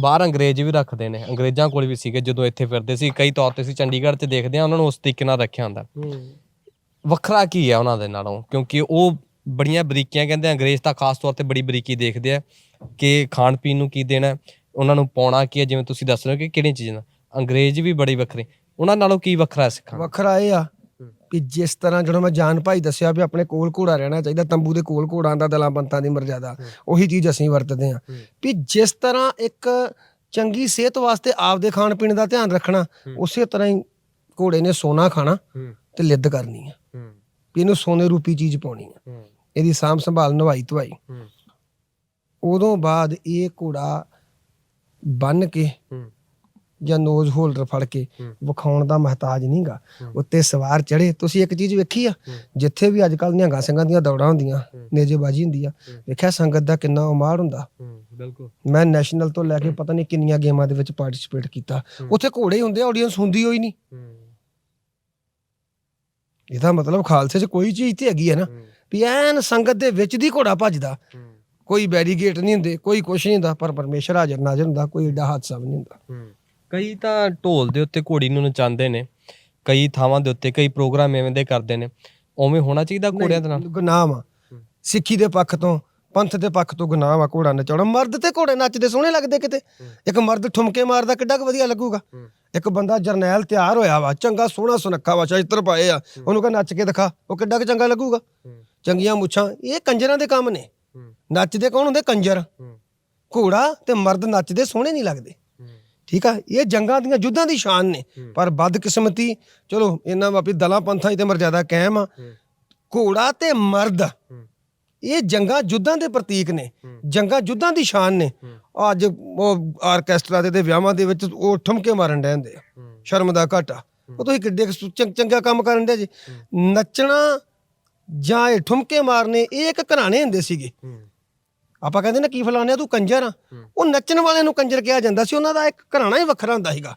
ਬਾਹਰ ਅੰਗਰੇਜ਼ ਵੀ ਰੱਖਦੇ ਨੇ। ਅੰਗਰੇਜ਼ਾਂ ਕੋਲ ਵੀ ਸੀਗੇ ਜਦੋਂ ਇੱਥੇ ਫਿਰਦੇ ਸੀ। ਕਈ ਤੌਰ ਤੇ ਅਸੀਂ ਚੰਡੀਗੜ੍ਹ 'ਚ ਦੇਖਦੇ ਹਾਂ ਉਹਨਾਂ ਨੂੰ ਉਸ ਤਰੀਕੇ ਨਾਲ ਰੱਖਿਆ ਹੁੰਦਾ। ਵੱਖਰਾ ਕੀ ਹੈ ਉਹਨਾਂ ਦੇ ਨਾਲੋਂ? ਕਿਉਂਕਿ ਉਹ ਬੜੀਆਂ ਬਰੀਕੀਆਂ ਕਹਿੰਦੇ ਆ, ਅੰਗਰੇਜ਼ ਤਾਂ ਖਾਸ ਤੌਰ ਤੇ ਬੜੀ ਬਰੀਕੀ ਦੇਖਦੇ ਆ ਕਿ ਖਾਣ ਪੀਣ ਨੂੰ ਕੀ ਦੇਣਾ ਉਹਨਾਂ ਨੂੰ ਪਾਉਣਾ ਕੀ ਹੈ। ਜਿਵੇਂ ਤੁਸੀਂ ਦੱਸ ਰਹੇ ਹੋ ਕਿ ਕਿਹੜੀਆਂ ਚੀਜ਼ਾਂ ਅੰਗਰੇਜ਼ ਵੀ ਬੜੀ ਵੱਖਰੇ। ਉਹਨਾਂ ਨਾਲੋਂ ਕੀ ਵੱਖਰਾ ਸਿੱਖਾਂ? ਵੱਖਰਾ ਇਹ ਆ ਕਿ ਜਿਸ ਤਰ੍ਹਾਂ ਜਦੋਂ ਮੈਂ ਜਾਨ ਭਾਈ ਦੱਸਿਆ ਵੀ ਆਪਣੇ ਕੋਲ ਘੋੜਾ ਰਹਿਣਾ ਚਾਹੀਦਾ ਤੰਬੂ ਦੇ ਕੋਲ ਘੋੜਾ ਆਂਦਾ ਦਲਾਂ ਬੰਤਾਂ ਦੀ ਮਰਜ਼ਾਦਾ ਉਹੀ ਚੀਜ਼ ਅਸੀਂ ਵਰਤਦੇ ਹਾਂ। ਵੀ ਜਿਸ ਤਰ੍ਹਾਂ ਇੱਕ ਚੰਗੀ ਸਿਹਤ ਵਾਸਤੇ ਆਪਦੇ ਖਾਣ ਪੀਣ ਦਾ ਧਿਆਨ ਰੱਖਣਾ ਉਸੇ ਤਰ੍ਹਾਂ ਹੀ ਘੋੜੇ ਨੇ ਸੋਨਾ ਖਾਣਾ ਤੇ ਲਿੱਦ ਕਰਨੀ ਆ। ਵੀ ਇਹਨੂੰ ਸੋਨੇ ਰੂਪੀ ਚੀਜ਼ ਪਾਉਣੀ ਆ। ਇਹਦੀ ਸਾਂਭ ਸੰਭਾਲ ਨਵਾਈ ਧਵਾਈ। ਉਦੋਂ ਬਾਅਦ ਇਹ ਘੋੜਾ ਬੰਨ ਕੇ ਜਾਂ ਨੋਜ਼ ਹੋਲਡਰ ਫੜ ਕੇ ਵਿਖਾਉਣ ਦਾ ਮਹਤਾਜ ਨਹੀਂਗਾ। ਉੱਤੇ ਸਵਾਰ ਚੜੇ ਤੁਸੀਂ ਇੱਕ ਚੀਜ਼ ਵੇਖੀ ਆ? ਜਿੱਥੇ ਵੀ ਅੱਜ ਕੱਲ ਨਿਹੰਗਾਂ ਸਿੰਘਾਂ ਦੀਆਂ ਦੌੜਾਂ ਹੁੰਦੀਆਂ ਨੇਜੇਬਾਜੀ ਹੁੰਦੀ ਆ ਵੇਖਿਆ ਸੰਗਤ ਦਾ ਕਿੰਨਾ ਉਮਾੜ ਹੁੰਦਾ? ਬਿਲਕੁਲ। ਮੈਂ ਨੈਸ਼ਨਲ ਤੋਂ ਲੈ ਕੇ ਪਤਾ ਨਹੀਂ ਕਿੰਨੀਆਂ ਗੇਮਾਂ ਦੇ ਵਿੱਚ ਪਾਰਟਿਸਿਪੇਟ ਕੀਤਾ। ਉੱਥੇ ਘੋੜੇ ਹੁੰਦੇ ਆਡੀਅנס ਹੁੰਦੀ ਹੋਈ ਨਹੀਂ। ਇਹਦਾ ਮਤਲਬ ਖਾਲਸੇ 'ਚ ਕੋਈ ਚੀਜ਼ ਤੇ ਹੈਗੀ ਹੈ ਨਾ ਵੀ ਐਨ ਸੰਗਤ ਦੇ ਵਿੱਚ ਦੀ ਘੋੜਾ ਭੱਜਦਾ। ਕੋਈ ਬੈਰੀਗੇਟ ਨਹੀਂ ਹੁੰਦੇ ਕੋਈ ਕੁਛ ਨਹੀਂ ਹੁੰਦਾ ਪਰ ਪਰਮੇਸ਼ਰ ਹਾਜ਼ਰ ਨਾਜ਼ਰ ਹੁੰਦਾ ਕੋਈ ਏਡਾ ਹਾਦਸਾ ਵੀ ਨਹੀਂ ਹੁੰਦਾ। ਕਈ ਤਾਂ ਢੋਲ ਦੇ ਉੱਤੇ ਘੋੜੀ ਨੂੰ ਨਚਾਉਂਦੇ ਨੇ ਕਈ ਥਾਵਾਂ ਦੇ ਉੱਤੇ ਕਈ ਪ੍ਰੋਗਰਾਮ ਐਵੇਂ ਦੇ ਕਰਦੇ ਨੇ ਉਵੇਂ ਹੋਣਾ ਚਾਹੀਦਾ ਘੋੜਿਆਂ ਦੇ ਨਾਲ? ਗੁਨਾਹ ਵਾ ਸਿੱਖੀ ਦੇ ਪੱਖ ਤੋਂ ਪੰਥ ਦੇ ਪੱਖ ਤੋਂ ਗੁਨਾਹ ਵਾ ਘੋੜਾ ਨਚਾਉਣਾ। ਮਰਦ ਤੇ ਘੋੜੇ ਨੱਚਦੇ ਸੋਹਣੇ ਲੱਗਦੇ ਕਿਤੇ। ਇੱਕ ਮਰਦ ਠੁਮਕੇ ਮਾਰਦਾ ਕਿੱਡਾ ਕੁ ਵਧੀਆ ਲੱਗੂਗਾ। ਇੱਕ ਬੰਦਾ ਜਰਨੈਲ ਤਿਆਰ ਹੋਇਆ ਵਾ ਚੰਗਾ ਸੋਹਣਾ ਸੁਨੱਖਾ ਵਾ ਚਿੱਤਰ ਪਾਏ ਆ ਉਹਨੂੰ ਕਹ ਨੱਚ ਕੇ ਦਿਖਾ ਉਹ ਕਿੱਡਾ ਕੁ ਚੰਗਾ ਲੱਗੂਗਾ। ਚੰਗੀਆਂ ਮੁੱਛਾਂ ਇਹ ਕੰਜਰਾਂ ਦੇ ਕੰਮ ਨੇ। ਨੱਚਦੇ ਕੌਣ ਹੁੰਦੇ? ਕੰਜਰ। ਘੋੜਾ ਤੇ ਮਰਦ ਨੱਚਦੇ ਸੋਹਣੇ ਨਹੀਂ ਲੱਗਦੇ। ਠੀਕ ਆ? ਇਹ ਜੰਗਾਂ ਦੀਆਂ ਯੁੱਧਾਂ ਦੀ ਸ਼ਾਨ ਨੇ। ਪਰ ਬਦਕਿਸਮਤੀ ਚਲੋ ਇਹਨਾਂ ਵਾਪੀ ਦਲਾਂ ਪੰਥਾਂ ਤੇ ਮਰਜ਼ਾਦਾ ਕਾਇਮ ਆ। ਘੋੜਾ ਤੇ ਮਰਦ। ਇਹ ਜੰਗਾਂ ਯੁੱਧਾਂ ਦੇ ਪ੍ਰਤੀਕ ਨੇ। ਜੰਗਾਂ ਯੁੱਧਾਂ ਦੀ ਸ਼ਾਨ ਨੇ। ਅੱਜ ਉਹ ਆਰਕੈਸਟਰਾ ਦੇ ਤੇ ਵਿਆਹਾਂ ਦੇ ਵਿੱਚ ਉਹ ਠੁਮਕੇ ਮਾਰਨ ਡੈਂਦੇ ਆ। ਸ਼ਰਮ ਦਾ ਘਾਟਾ। ਉਹ ਤੁਸੀਂ ਕਿੱਡੇ ਚੰਗਾ ਕੰਮ ਕਰਨ ਦੇ ਜੀ। ਨੱਚਣਾ ਜਾਂ ਇਹ ਠੁਮਕੇ ਮਾਰਨੇ ਇਹ ਇੱਕ ਘਰਾਣੇ ਹੁੰਦੇ ਸੀਗੇ। ਆਪਾਂ ਕਹਿੰਦੇ ਨਾ ਕੀ ਫਲਾਣਿਆ ਤੂੰ ਕੰਜਰ ਆ। ਉਹ ਨੱਚਣ ਵਾਲਿਆਂ ਨੂੰ ਕੰਜਰ ਕਿਹਾ ਜਾਂਦਾ ਸੀ ਉਹਨਾਂ ਦਾ ਇੱਕ ਘਰਾਣਾ ਹੀ ਵੱਖਰਾ ਹੁੰਦਾ ਸੀਗਾ।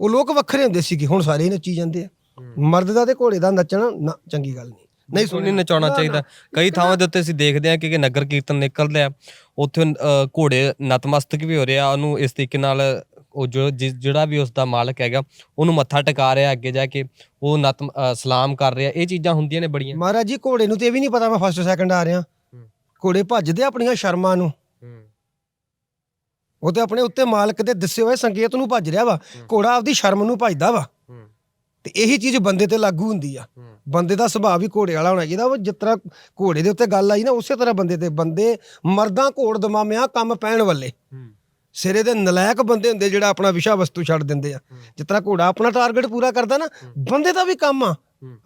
ਉਹ ਲੋਕ ਵੱਖਰੇ ਹੁੰਦੇ ਸੀਗੇ ਹੁਣ ਸਾਰੇ ਨੱਚੀ ਜਾਂਦੇ ਆ। ਮਰਦ ਦਾ ਤੇ ਘੋੜੇ ਦਾ ਨੱਚਣਾ ਨਾ ਚੰਗੀ ਗੱਲ ਨਹੀਂ। ਨਹੀਂ ਨਹੀਂ ਨਚਾਉਣਾ ਚਾਹੀਦਾ। ਕਈ ਥਾਵਾਂ ਦੇ ਉੱਤੇ ਅਸੀਂ ਦੇਖਦੇ ਹਾਂ ਕਿ ਕਿ ਨਗਰ ਕੀਰਤਨ ਨਿਕਲਦੇ ਆ। ਉੱਥੇ ਘੋੜੇ ਨਤਮਸਤਕ ਵੀ ਹੋ ਰਿਹਾ ਉਹਨੂੰ ਇਸ ਤਰੀਕੇ ਨਾਲ ਉਹ ਜੋ ਜਿਹੜਾ ਵੀ ਉਸ ਦਾ ਮਾਲਕ ਹੈਗਾ ਉਹਨੂੰ ਮੱਥਾ ਟਿਕਾ ਰਿਹਾ ਅੱਗੇ ਜਾ ਕੇ ਉਹ ਨਤ ਸਲਾਮ ਕਰ ਰਿਹਾ। ਇਹ ਚੀਜ਼ਾਂ ਹੁੰਦੀਆਂ ਨੇ ਬੜੀਆਂ। ਮਹਾਰਾਜ ਜੀ ਘੋੜੇ ਨੂੰ ਤੇ ਇਹ ਵੀ ਨਹੀਂ ਪਤਾ ਮੈਂ ਫਸਟ ਸੈਕੰਡ ਆ ਰਿਹਾ। ਘੋੜੇ ਭੱਜਦੇ ਆਪਣੀਆਂ ਸ਼ਰਮਾਂ ਨੂੰ। ਉਹ ਤੇ ਆਪਣੇ ਉੱਤੇ ਮਾਲਕ ਦੇ ਦੱਸੇ ਹੋਏ ਸੰਕੇਤ ਨੂੰ ਭੱਜ ਰਿਹਾ ਵਾ। ਘੋੜਾ ਆਪਦੀ ਸ਼ਰਮ ਨੂੰ ਭੱਜਦਾ ਵਾ। ਤੇ ਇਹੀ ਚੀਜ਼ ਬੰਦੇ ਤੇ ਲਾਗੂ ਹੁੰਦੀ ਆ। ਬੰਦੇ ਦਾ ਸੁਭਾਅ ਵੀ ਘੋੜੇ ਵਾਲਾ ਹੋਣਾ ਚਾਹੀਦਾ ਉਹ ਜਿਸ ਤਰ੍ਹਾਂ ਘੋੜੇ ਦੇ ਉੱਤੇ ਗੱਲ ਆਈ ਨਾ ਉਸੇ ਤਰ੍ਹਾਂ ਬੰਦੇ ਤੇ। ਬੰਦੇ ਮਰਦਾਂ ਘੋੜ ਦਮਾਮਿਆਂ ਕੰਮ ਪੈਣ ਵਾਲੇ। ਸਿਰੇ ਦੇ ਨਲਾਇਕ ਬੰਦੇ ਹੁੰਦੇ ਜਿਹੜਾ ਆਪਣਾ ਵਿਸ਼ਾ ਵਸਤੂ ਛੱਡ ਦਿੰਦੇ ਆ। ਜਿਸ ਤਰ੍ਹਾਂ ਘੋੜਾ ਆਪਣਾ ਟਾਰਗੇਟ ਪੂਰਾ ਕਰਦਾ ਨਾ ਬੰਦੇ ਦਾ ਵੀ ਕੰਮ ਆ।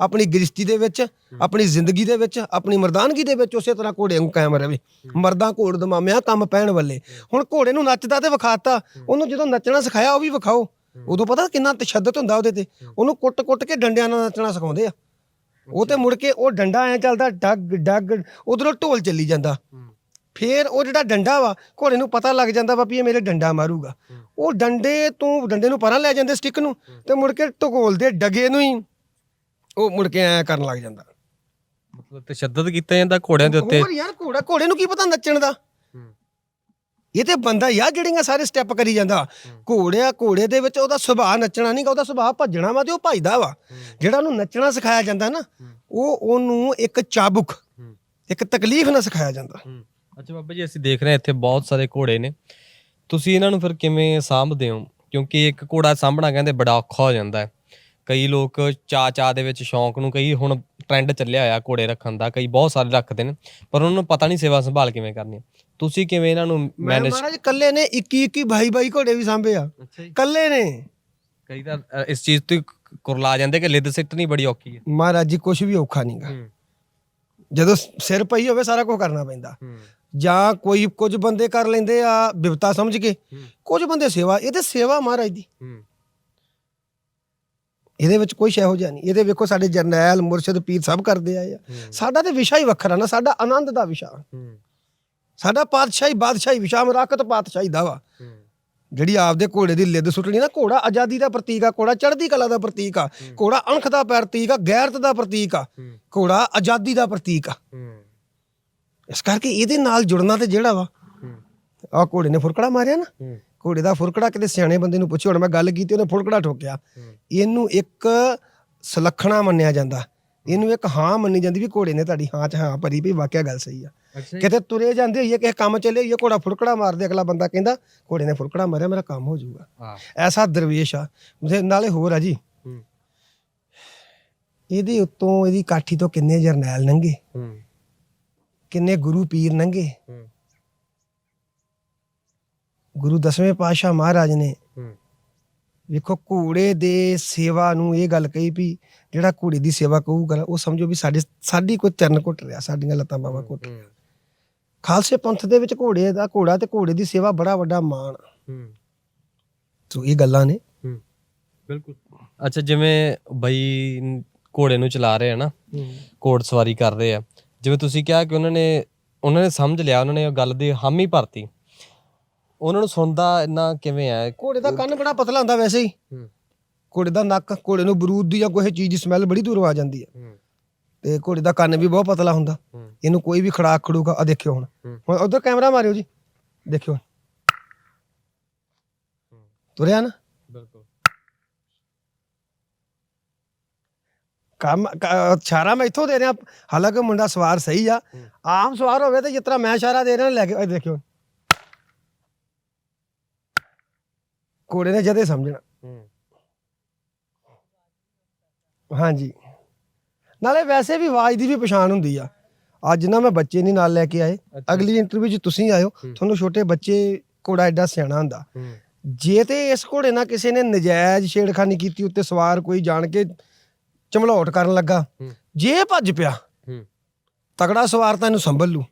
ਆਪਣੀ ਗ੍ਰਿਸ਼ਤੀ ਦੇ ਵਿੱਚ ਆਪਣੀ ਜ਼ਿੰਦਗੀ ਦੇ ਵਿੱਚ ਆਪਣੀ ਮਰਦਾਨਗੀ ਦੇ ਵਿੱਚ ਉਸੇ ਤਰ੍ਹਾਂ ਘੋੜੇ ਨੂੰ ਕਾਇਮ ਰਵੇ। ਮਰਦਾਂ ਘੋੜ ਦਮਾਮਿਆਂ ਕੰਮ ਪੈਣ ਵਾਲੇ। ਹੁਣ ਘੋੜੇ ਨੂੰ ਨੱਚਦਾ ਤੇ ਵਿਖਾਤਾ। ਉਹਨੂੰ ਜਦੋਂ ਨੱਚਣਾ ਸਿਖਾਇਆ ਉਹ ਵੀ ਵਿਖਾਓ। ਉਦੋਂ ਪਤਾ ਕਿੰਨਾ ਤਸ਼ੱਦਦ ਹੁੰਦਾ ਉਹਦੇ ਤੇ। ਉਹਨੂੰ ਕੁੱਟ-ਕੁੱਟ ਕੇ ਡੰਡਿਆਂ ਨਾਲ ਨੱਚਣਾ ਸਿਖਾਉਂਦੇ ਆ। ਉਹ ਤੇ ਮੁੜ ਕੇ ਉਹ ਡੰਡਾ ਐ ਚੱਲਦਾ ਡੱਗ ਡੱਗ ਉਧਰੋਂ ਢੋਲ ਚੱਲੀ ਜਾਂਦਾ। ਫੇਰ ਉਹ ਜਿਹੜਾ ਡੰਡਾ ਵਾ ਘੋੜੇ ਨੂੰ ਪਤਾ ਲੱਗ ਜਾਂਦਾ ਵਾ ਵੀ ਇਹ ਮੇਰੇ ਡੰਡਾ ਮਾਰੂਗਾ। ਉਹ ਡੰਡੇ ਤੋਂ ਡੰਡੇ ਨੂੰ ਪਰਾਂ ਲੈ ਜਾਂਦੇ ਸਟਿੱਕ ਨੂੰ ਤੇ ਮੁੜ ਕੇ ਢਕੋਲਦੇ ਡਗੇ ਨੂੰ ਹੀ ਉਹ ਮੁੜ ਕੇ ਐ ਕਰਨ ਲੱਗ ਜਾਂਦਾ। ਮਤਲਬ ਤਸ਼ੱਦਦ ਕੀਤਾ ਜਾਂਦਾ ਘੋੜਿਆਂ ਦੇ ਉੱਤੇ। ਹੋਰ ਯਾਰ ਘੋੜਾ ਘੋੜੇ ਨੂੰ ਕੀ ਪਤਾ ਨੱਚਣ ਦਾ? ਇਹ ਤੇ ਬੰਦਾ ਯਾਰ ਜਿਹੜੀਆਂ ਸਾਰੇ ਸਟੈਪ ਕਰੀ ਜਾਂਦਾ। ਘੋੜਿਆ ਘੋੜੇ ਦੇ ਵਿੱਚ ਉਹਦਾ ਸੁਭਾਅ ਨੱਚਣਾ ਨਹੀਂਗਾ ਉਹਦਾ ਸੁਭਾਅ ਭੱਜਣਾ ਵਾ ਤੇ ਉਹ ਭੱਜਦਾ ਵਾ। ਜਿਹੜਾ ਉਹਨੂੰ ਨੱਚਣਾ ਸਿਖਾਇਆ ਜਾਂਦਾ ਨਾ ਉਹ ਉਹਨੂੰ ਇੱਕ ਚਾਬੁਕ ਇੱਕ ਤਕਲੀਫ ਨਾਲ ਸਿਖਾਇਆ ਜਾਂਦਾ। ਅੱਛਾ ਬਾਬਾ ਜੀ ਅਸੀਂ ਦੇਖ ਰਹੇ ਹਾਂ ਇੱਥੇ ਬਹੁਤ ਸਾਰੇ ਘੋੜੇ ਨੇ। ਤੁਸੀਂ ਇਹਨਾਂ ਨੂੰ ਫਿਰ ਕਿਵੇਂ ਸਾਂਭਦੇ ਹੋ? ਕਿਉਂਕਿ ਇੱਕ ਘੋੜਾ ਸਾਂਭਣਾ ਕਹਿੰਦੇ ਬੜਾ ਔਖਾ ਹੋ ਜਾਂਦਾ ਹੈ। ਕਈ ਲੋਕ ਚਾ ਚਾ ਦੇ ਵਿੱਚ ਸ਼ੌਂਕ ਨੂੰ ਕਈ ਹੁਣ ਟ੍ਰੈਂਡ ਚੱਲਿਆ ਹੋਇਆ ਘੋੜੇ ਰੱਖਣ ਦਾ ਕਈ ਬਹੁਤ ਸਾਰੇ ਰੱਖਦੇ ਨੇ ਪਰ ਉਹਨਾਂ ਨੂੰ ਪਤਾ ਨਹੀਂ ਸੇਵਾ ਸੰਭਾਲ ਕਿਵੇਂ ਕਰਨੀ ਹੈ। ਤੁਸੀਂ ਕਿਵੇਂ ਇਹਨਾਂ ਨੂੰ ਮੈਂ ਮੈਨੇਜ ਮਹਾਰਾਜ ਕੱਲੇ ਨੇ 21 21 22 22 ਘੋੜੇ ਵੀ ਸਾਂਭੇ ਆ। ਕੱਲੇ ਨੇ। ਕਈ ਤਾਂ ਅ, ਇਸ ਚੀਜ਼ ਤੋਂ ਹੀ ਕੁਰਲਾ ਜਾਂਦੇ ਕਿ ਲਿੱਦ ਸਿੱਟਣੀ ਬੜੀ ਔਖੀ ਹੈ। ਮਹਾਰਾਜ ਜੀ ਕੁਝ ਵੀ ਔਖਾ ਨਹੀਂਗਾ ਜਦੋਂ ਸਿਰ ਪਈ ਹੋਵੇ ਸਾਰਾ ਕੁਝ ਕਰਨਾ ਪੈਂਦਾ। ਜਾਂ ਕੋਈ ਕੁਝ ਬੰਦੇ ਕਰ ਲੈਂਦੇ ਆ ਬਿਪਤਾ ਸਮਝ ਕੇ। ਕੁਝ ਬੰਦੇ ਸੇਵਾ ਇਹ ਤੇ ਸੇਵਾ ਮਹਾਰਾਜ ਦੀ। ਇਹਦੇ ਵਿੱਚ ਕੋਈ ਸ਼ੈ ਹੋ ਜਾ ਨਹੀਂ। ਇਹਦੇ ਵੇਖੋ ਸਾਡੇ ਜਰਨੈਲ ਮੁਰਸ਼ਿਦ ਪੀਰ ਸਭ ਕਰਦੇ ਆਏ ਆ। ਸਾਡਾ ਤੇ ਵਿਸ਼ਾ ਹੀ ਵੱਖਰਾ ਨਾ ਸਾਡਾ ਆਨੰਦ ਦਾ ਵਿਸ਼ਾ। ਸਾਡਾ ਪਾਤਸ਼ਾਹੀ ਬਾਦਸ਼ਾਹੀ ਵਿਸ਼ਾ ਮਰਾਕਤ ਪਾਤਸ਼ਾਹੀ ਦਾ ਵਾ। ਜਿਹੜੀ ਆਪਦੇ ਘੋੜੇ ਦੀ ਲਿੱਦ ਸੁੱਟਣੀ ਨਾ ਘੋੜਾ ਆਜ਼ਾਦੀ ਦਾ ਪ੍ਰਤੀਕ ਆ ਘੋੜਾ ਚੜ੍ਹਦੀ ਕਲਾ ਦਾ ਪ੍ਰਤੀਕ ਆ ਘੋੜਾ ਅਣਖ ਦਾ ਪ੍ਰਤੀਕ ਆ ਗੈਰਤ ਦਾ ਪ੍ਰਤੀਕ ਆ ਘੋੜਾ ਆਜ਼ਾਦੀ ਦਾ ਪ੍ਰਤੀਕ ਆ। ਇਸ ਕਰਕੇ ਇਹਦੇ ਨਾਲ ਜੁੜਨਾ ਤੇ ਜਿਹੜਾ ਵਾ ਆ ਘੋੜੇ ਨੇ ਫੁਰਕੜਾ ਮਾਰਿਆ ਨਾ। ਘੋੜੇ ਦਾ ਫੁਰਕੜਾ ਕਿਤੇ ਸਿਆਣੇ ਬੰਦੇ ਨੂੰ ਪੁੱਛੋ ਹੁਣ ਮੈਂ ਗੱਲ ਕੀਤੀ ਉਹਨੇ ਫੁਰਕੜਾ ਠੋਕਿਆ। ਇਹਨੂੰ ਇੱਕ ਸਲੱਖਣਾ ਮੰਨਿਆ ਜਾਂਦਾ। ਇਹਨੂੰ ਇੱਕ ਹਾਂ ਮੰਨੀ ਜਾਂਦੀ ਵੀ ਘੋੜੇ ਨੇ ਤੁਹਾਡੀ ਹਾਂ ਚ ਹਾਂ ਭਰੀ ਵੀ ਵਾਕਿਆ ਗੱਲ ਸਹੀ ਆ। ਕਿਤੇ ਤੁਰੇ ਜਾਂਦੇ ਹੋਈਏ ਕਿਸੇ ਕੰਮ ਚੱਲੇ ਹੋਈਏ ਘੋੜਾ ਫੁਰਕੜਾ ਮਾਰਦੇ ਅਗਲਾ ਬੰਦਾ ਕਹਿੰਦਾ ਘੋੜੇ ਨੇ ਫੁਰਕੜਾ ਮਾਰਿਆ ਮੇਰਾ ਕੰਮ ਹੋ ਜਾਊਗਾ। ਐਸਾ ਦਰਵੇਸ਼ ਆ। ਨਾਲੇ ਹੋਰ ਆ ਜੀ। ਇਹਦੇ ਉੱਤੋਂ ਇਹਦੀ ਕਾਠੀ ਤੋਂ ਕਿੰਨੇ ਜਰਨੈਲ ਹੂੰ। ਕਿੰਨੇ ਗੁਰੂ ਪੀਰ ਹੂੰ। ਗੁਰੂ ਦਸਵੇਂ ਪਾਤਸ਼ਾਹ ਮਹਾਰਾਜ ਨੇ ਹੂੰ। ਵੇਖੋ ਘੋੜੇ ਦੇ ਸੇਵਾ ਨੂੰ ਇਹ ਗੱਲ ਕਹੀ ਵੀ ਜਿਹੜਾ ਘੋੜੇ ਦੀ ਸੇਵਾ ਕਹੂਗਾ ਉਹ ਸਮਝੋ ਵੀ ਸਾਡੇ ਸਾਡੀ ਕੋਈ ਤਿਰਨ ਘੁੱਟ ਰਿਹਾ ਸਾਡੀਆਂ ਲੱਤਾਂ ਬਾਹਾਂ ਘੁੱਟ ਹੂੰ। ਖਾਲਸੇ ਪੰਥ ਦੇ ਵਿੱਚ ਘੋੜੇ ਦਾ ਘੋੜਾ ਤੇ ਘੋੜੇ ਦੀ ਸੇਵਾ ਬੜਾ ਵੱਡਾ ਮਾਣ। ਸੋ ਇਹ ਗੱਲਾਂ ਨੇ। ਹੂੰ। ਬਿਲਕੁਲ। ਅੱਛਾ ਜਿਵੇਂ ਬਈ ਘੋੜੇ ਨੂੰ ਚਲਾ ਰਹੇ ਆ ਨਾ ਘੋੜ ਸਵਾਰੀ ਕਰ ਰਹੇ ਆ ਜਿਵੇਂ ਤੁਸੀਂ ਕਿਹਾ ਕਿ ਉਹਨਾਂ ਨੇ ਉਹਨਾਂ ਨੇ ਸਮਝ ਲਿਆ ਉਹਨਾਂ ਨੇ ਉਹ ਗੱਲ ਦੀ ਹਾਮੀ ਭਰਤੀ। ਉਹਨਾਂ ਨੂੰ ਸੁਣਦਾ ਇੰਨਾ ਕਿਵੇਂ ਆ? ਘੋੜੇ ਦਾ ਕੰਨ ਬੜਾ ਪਤਲਾ ਹੁੰਦਾ ਵੈਸੇ ਹੀ। ਹੂੰ। ਘੋੜੇ ਦਾ ਨੱਕ ਘੋੜੇ ਨੂੰ ਬਰੂਦ ਦੀ ਜਾਂ ਕੋਈ ਚੀਜ਼ ਦੀ ਸਮੈਲ ਬੜੀ ਦੂਰੋਂ ਆ ਜਾਂਦੀ ਹੈ ਹੂੰ। ਤੇ ਘੋੜੇ ਦਾ ਕੰਨ ਵੀ ਬਹੁਤ ਪਤਲਾ ਹੁੰਦਾ। ਇਹਨੂੰ ਕੋਈ ਵੀ ਖੜਾਕ ਖੜੂਗਾ ਆ ਦੇਖਿਓ ਹੁਣ। ਹੁਣ ਉਧਰ ਕੈਮਰਾ ਮਾਰਿਓ ਜੀ। ਦੇਖਿਓ। ਤੁਰਿਆ ਨਾ। ਬਿਲਕੁਲ। ਕੰਮ ਕ- ਇਸ਼ਾਰਾ ਮੈਂ ਇੱਥੋਂ ਦੇ ਰਿਹਾ। ਹਾਲਾਂਕਿ ਮੁੰਡਾ ਸਵਾਰ ਸਹੀ ਆ। ਆਮ ਸਵਾਰ ਹੋਵੇ ਤੇ ਜਿਸ ਤਰ੍ਹਾਂ ਮੈਂ ਇਸ਼ਾਰਾ ਦੇ ਰਿਹਾ ਲੈ ਕੇ ਦੇਖਿਓ। ਘੋੜੇ ਨੇ ਜਦੇ ਸਮਝਣਾ। ਹਾਂਜੀ। ਨਾਲੇ ਵੈਸੇ ਵੀ ਆਵਾਜ਼ ਦੀ ਵੀ ਪਛਾਣ ਹੁੰਦੀ ਆ। ਅੱਜ ਨਾ ਮੈਂ ਬੱਚੇ ਨਹੀਂ ਨਾਲ ਲੈ ਕੇ ਆਏ। ਅਗਲੀ ਇੰਟਰਵਿਊ 'ਚ ਤੁਸੀਂ ਆਇਓ। ਤੁਹਾਨੂੰ ਛੋਟੇ ਬੱਚੇ ਘੋੜਾ ਐਡਾ ਸਿਆਣਾ ਹੁੰਦਾ। ਜੇ ਤੇ ਇਸ ਘੋੜੇ ਨਾਲ ਕਿਸੇ ਨੇ ਨਜਾਇਜ਼ ਛੇੜਖਾਨੀ ਕੀਤੀ ਉੱਤੇ ਸਵਾਰ ਕੋਈ ਜਾਣ ਕੇ ਚਮਲਾਉਟ ਕਰਨ ਲੱਗਾ। ਜੇ ਭੱਜ ਪਿਆ ਤਕੜਾ ਸਵਾਰ ਤਾਂ ਇਹਨੂੰ ਸੰਭਲ ਲੂ।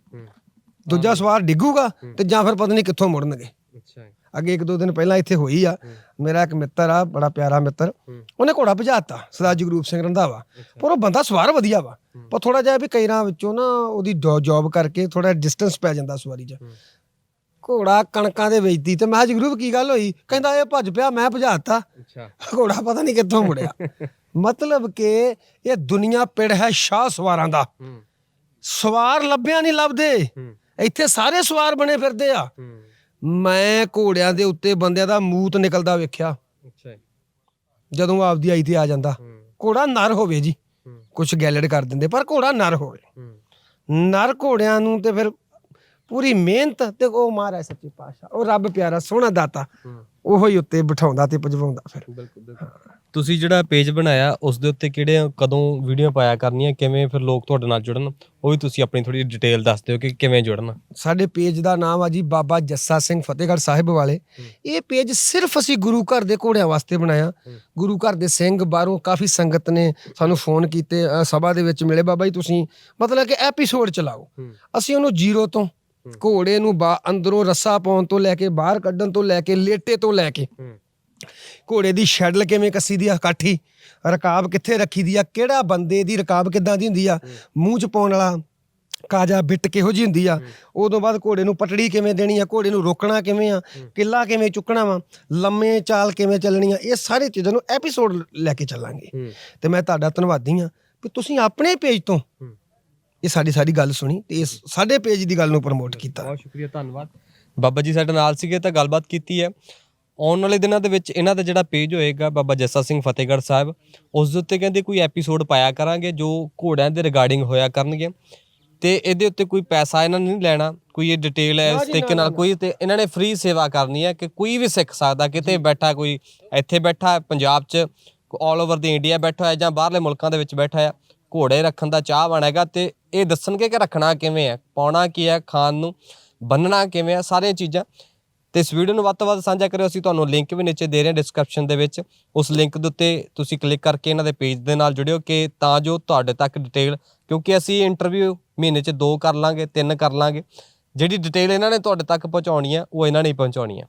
ਦੂਜਾ ਸਵਾਰ ਡਿੱਗੂਗਾ ਤੇ ਜਾਂ ਫਿਰ ਪਤਾ ਨਹੀਂ ਕਿੱਥੋਂ ਮੁੜਨਗੇ। ਅੱਛਾ ਅੱਗੇ ਇੱਕ ਦੋ ਦਿਨ ਪਹਿਲਾਂ ਇੱਥੇ ਹੋਈ ਆ। ਮੇਰਾ ਇੱਕ ਮਿੱਤਰ ਆ ਬੜਾ ਪਿਆਰਾ ਮਿੱਤਰ। ਉਹਨੇ ਘੋੜਾ ਭਜਾਤਾ ਸਰਦਾਰ ਜਗਰੂਪ ਸਿੰਘ ਰੰਧਾਵਾ। ਪਰ ਉਹ ਬੰਦਾ ਸਵਾਰ ਵਧੀਆ ਵਾ। ਪਰ ਥੋੜਾ ਜਿਹਾ ਵੀ ਕਈਰਾਂ ਵਿੱਚੋਂ ਨਾ ਉਹਦੀ ਜੌਬ ਕਰਕੇ ਥੋੜਾ ਡਿਸਟੈਂਸ ਪੈ ਜਾਂਦਾ ਸਵਾਰੀ 'ਚ। ਘੋੜਾ ਕਣਕਾਂ ਦੇ ਵੇਚਦੀ ਤੇ ਮੈਂ ਜਗਰੂਪ ਕੀ ਗੱਲ ਹੋਈ? ਕਹਿੰਦਾ ਇਹ ਭੱਜ ਪਿਆ ਮੈਂ ਭਜਾਤਾ। ਅੱਛਾ। ਘੋੜਾ ਪਤਾ ਨਹੀਂ ਕਿੱਥੋਂ ਮੁੜਿਆ। ਮਤਲਬ ਕਿ ਇਹ ਦੁਨੀਆ ਪਿੜ ਹੈ ਸ਼ਾਹ ਸਵਾਰਾਂ ਦਾ। ਸਵਾਰ ਲੱਭਿਆ ਨਹੀਂ ਲੱਭਦੇ। ਇੱਥੇ ਸਾਰੇ ਸਵਾਰ ਬਣੇ ਫਿਰਦੇ ਆ। ਮੈਂ ਘੋੜਿਆਂ ਦੇ ਉੱਤੇ ਬੰਦਿਆਂ ਦਾ ਮੂਤ ਨਿਕਲਦਾ ਵੇਖਿਆ। ਅੱਛਾ। ਜਦੋਂ ਆਪਦੀ ਆਈ ਤੇ ਆ ਜਾਂਦਾ। ਘੋੜਾ ਨਰ ਹੋਵੇ ਜੀ। ਕੁਝ ਗੈਲਡ ਕਰ ਦਿੰਦੇ ਪਰ ਘੋੜਾ ਨਰ ਹੋਵੇ। ਨਰ ਘੋੜਿਆਂ ਨੂੰ ਤੇ ਫਿਰ ਪੂਰੀ ਮਿਹਨਤ ਤੇ ਉਹ ਮਹਾਰਾਜ ਸੱਚੇ ਪਾਤਸ਼ਾਹ ਉਹ ਰੱਬ ਪਿਆਰਾ ਸੋਹਣਾ ਦਾਤਾ। ਉਹੋ ਹੀ ਉੱਤੇ ਬਿਠਾਉਂਦਾ ਤੇ ਭਜਵਾਉਂਦਾ ਫਿਰ। ਬਿਲਕੁਲ ਬਿਲਕੁਲ। ਤੁਸੀਂ ਜਿਹੜਾ ਪੇਜ ਬਣਾਇਆ ਉਸ ਦੇ ਉੱਤੇ ਕਿਹੜੇ ਕਦੋਂ ਵੀਡੀਓ ਪਾਇਆ ਕਰਨੀਆਂ ਕਿਵੇਂ ਫਿਰ ਲੋਕ ਤੁਹਾਡੇ ਨਾਲ ਜੁੜਨ ਉਹ ਵੀ ਤੁਸੀਂ ਆਪਣੀ ਥੋੜੀ ਡਿਟੇਲ ਦੱਸ ਦਿਓ ਕਿ ਕਿਵੇਂ ਜੁੜਨ। ਸਾਡੇ ਪੇਜ ਦਾ ਨਾਮ ਆ ਜੀ ਬਾਬਾ ਜੱਸਾ ਸਿੰਘ ਫਤਿਹਗੜ੍ਹ ਸਾਹਿਬ ਵਾਲੇ। ਇਹ ਪੇਜ ਸਿਰਫ ਅਸੀਂ ਗੁਰੂ ਘਰ ਦੇ ਘੋੜਿਆਂ ਵਾਸਤੇ ਬਣਾਇਆ। ਗੁਰੂ ਘਰ ਦੇ ਸਿੰਘ ਬਾਹਰੋਂ ਕਾਫੀ ਸੰਗਤ ਨੇ ਸਾਨੂੰ ਫੋਨ ਕੀਤੇ ਸਭਾ ਦੇ ਵਿੱਚ ਮਿਲੇ ਬਾਬਾ ਜੀ ਤੁਸੀਂ ਮਤਲਬ ਕਿ ਐਪੀਸੋਡ ਚਲਾਓ। ਅਸੀਂ ਉਹਨੂੰ ਜ਼ੀਰੋ ਤੋਂ ਘੋੜੇ ਨੂੰ ਅੰਦਰੋਂ ਰੱਸਾ ਪਾਉਣ ਤੋਂ ਲੈ ਕੇ ਬਾਹਰ ਕੱਢਣ ਤੋਂ ਲੈ ਕੇ ਲੇਟੇ ਤੋਂ ਲੈ ਕੇ ਘੋੜੇ ਦੀ ਸ਼ੈਡਲ ਕਿਵੇਂ ਕੱਸੀ ਦੀ ਆ ਕਾਠੀ? ਰਕਾਬ ਕਿੱਥੇ ਰੱਖੀ ਦੀ ਆ? ਕਿਹੜਾ ਬੰਦੇ ਦੀ ਰਕਾਬ ਕਿੱਦਾਂ ਦੀ ਹੁੰਦੀ ਆ? ਮੂੰਹ ਚ ਪਾਉਣ ਵਾਲਾ ਕਾਜਾ ਬਿੱਟ ਕਿਹੋ ਜੀ ਹੁੰਦੀ ਆ? ਉਦੋਂ ਬਾਅਦ ਘੋੜੇ ਨੂੰ ਪਟੜੀ ਕਿਵੇਂ ਦੇਣੀ ਆ? ਘੋੜੇ ਨੂੰ ਰੋਕਣਾ ਕਿਵੇਂ ਆ? ਕਿੱਲਾ ਕਿਵੇਂ ਚੁੱਕਣਾ ਵਾ? ਲੰਮੇ ਚਾਲ ਕਿਵੇਂ ਚੱਲਣੀ ਆ? ਇਹ ਸਾਰੀ ਚੀਜ਼ਾਂ ਨੂੰ ਐਪੀਸੋਡ ਲੈ ਕੇ ਚੱਲਾਂਗੇ। ਤੇ ਮੈਂ ਤੁਹਾਡਾ ਧੰਨਵਾਦੀ ਆ ਕਿ ਤੁਸੀਂ ਆਪਣੇ ਪੇਜ ਤੋਂ ਇਹ ਸਾਡੀ ਸਾਰੀ ਗੱਲ ਸੁਣੀ ਤੇ ਇਸ ਸਾਡੇ ਪੇਜ ਦੀ ਗੱਲ ਨੂੰ ਪ੍ਰਮੋਟ ਕੀਤਾ। ਬਹੁਤ ਸ਼ੁਕਰੀਆ ਧੰਨਵਾਦ। ਬਾਬਾ ਜੀ ਸਾਡੇ ਨਾਲ ਸੀਗੇ ਤਾਂ ਗੱਲਬਾਤ ਕੀਤੀ ਹੈ। ਆਉਣ ਵਾਲੇ ਦਿਨਾਂ ਦੇ ਵਿੱਚ ਇਹਨਾਂ ਦਾ ਜਿਹੜਾ ਪੇਜ ਹੋਏਗਾ ਬਾਬਾ ਜੱਸਾ ਸਿੰਘ ਫਤਿਹਗੜ੍ਹ ਸਾਹਿਬ ਉਸ ਦੇ ਉੱਤੇ ਕਹਿੰਦੇ ਕੋਈ ਐਪੀਸੋਡ ਪਾਇਆ ਕਰਾਂਗੇ ਜੋ ਘੋੜਿਆਂ ਦੇ ਰਿਗਾਰਡਿੰਗ ਹੋਇਆ ਕਰਨਗੇ। ਤੇ ਇਹਦੇ ਉੱਤੇ ਕੋਈ ਪੈਸਾ ਇਹਨਾਂ ਨੇ ਨਹੀਂ ਲੈਣਾ ਕੋਈ ਇਹ ਡਿਟੇਲ ਹੈ ਇਸ ਤਰੀਕੇ ਨਾਲ। ਕੋਈ ਤੇ ਇਹਨਾਂ ਨੇ ਫ੍ਰੀ ਸੇਵਾ ਕਰਨੀ ਹੈ ਕਿ ਕੋਈ ਵੀ ਸਿੱਖ ਸਕਦਾ ਕਿਤੇ ਬੈਠਾ ਕੋਈ ਇੱਥੇ ਬੈਠਾ ਪੰਜਾਬ 'ਚ ਆਲ ਓਵਰ ਦੀ ਇੰਡੀਆ ਬੈਠਾ ਹੈ ਜਾਂ ਬਾਹਰਲੇ ਮੁਲਕਾਂ ਦੇ ਵਿੱਚ ਬੈਠਾ ਹੈ ਘੋੜੇ ਰੱਖਣ ਦਾ ਚਾਹ ਬਣੇਗਾ ਤੇ ਇਹ ਦੱਸਣਗੇ ਕਿ ਰੱਖਣਾ ਕਿਵੇਂ ਹੈ ਪਾਉਣਾ ਕੀ ਹੈ ਖਾਣ ਨੂੰ ਬੰਨਣਾ ਕਿਵੇਂ ਹੈ ਸਾਰੀਆਂ ਚੀਜ਼ਾਂ। ਤੇ ਇਸ ਵੀਡੀਓ ਨੂੰ ਵੱਧ ਤੋਂ ਵੱਧ ਸਾਂਝਾ ਕਰਿਓ। ਅਸੀਂ ਤੁਹਾਨੂੰ ਲਿੰਕ ਵੀ ਨੀਚੇ ਦੇ ਰਹੇ ਹਾਂ ਡਿਸਕ੍ਰਿਪਸ਼ਨ ਦੇ ਵਿੱਚ। ਉਸ ਲਿੰਕ ਦੇ ਉੱਤੇ ਤੁਸੀਂ ਕਲਿੱਕ ਕਰਕੇ ਇਹਨਾਂ ਦੇ ਪੇਜ ਦੇ ਨਾਲ ਜੁੜਿਓ ਕਿ ਤਾਂ ਜੋ ਤੁਹਾਡੇ ਤੱਕ ਡਿਟੇਲ ਕਿਉਂਕਿ ਅਸੀਂ ਇੰਟਰਵਿਊ ਮਹੀਨੇ 'ਚ ਦੋ ਕਰ ਲਾਂਗੇ, ਤਿੰਨ ਕਰ ਲਾਂਗੇ। ਜਿਹੜੀ ਡਿਟੇਲ ਇਹਨਾਂ ਨੇ ਤੁਹਾਡੇ ਤੱਕ ਪਹੁੰਚਾਉਣੀ ਹੈ ਉਹ ਇਹਨਾਂ ਨੇ ਪਹੁੰਚਾਉਣੀ ਹੈ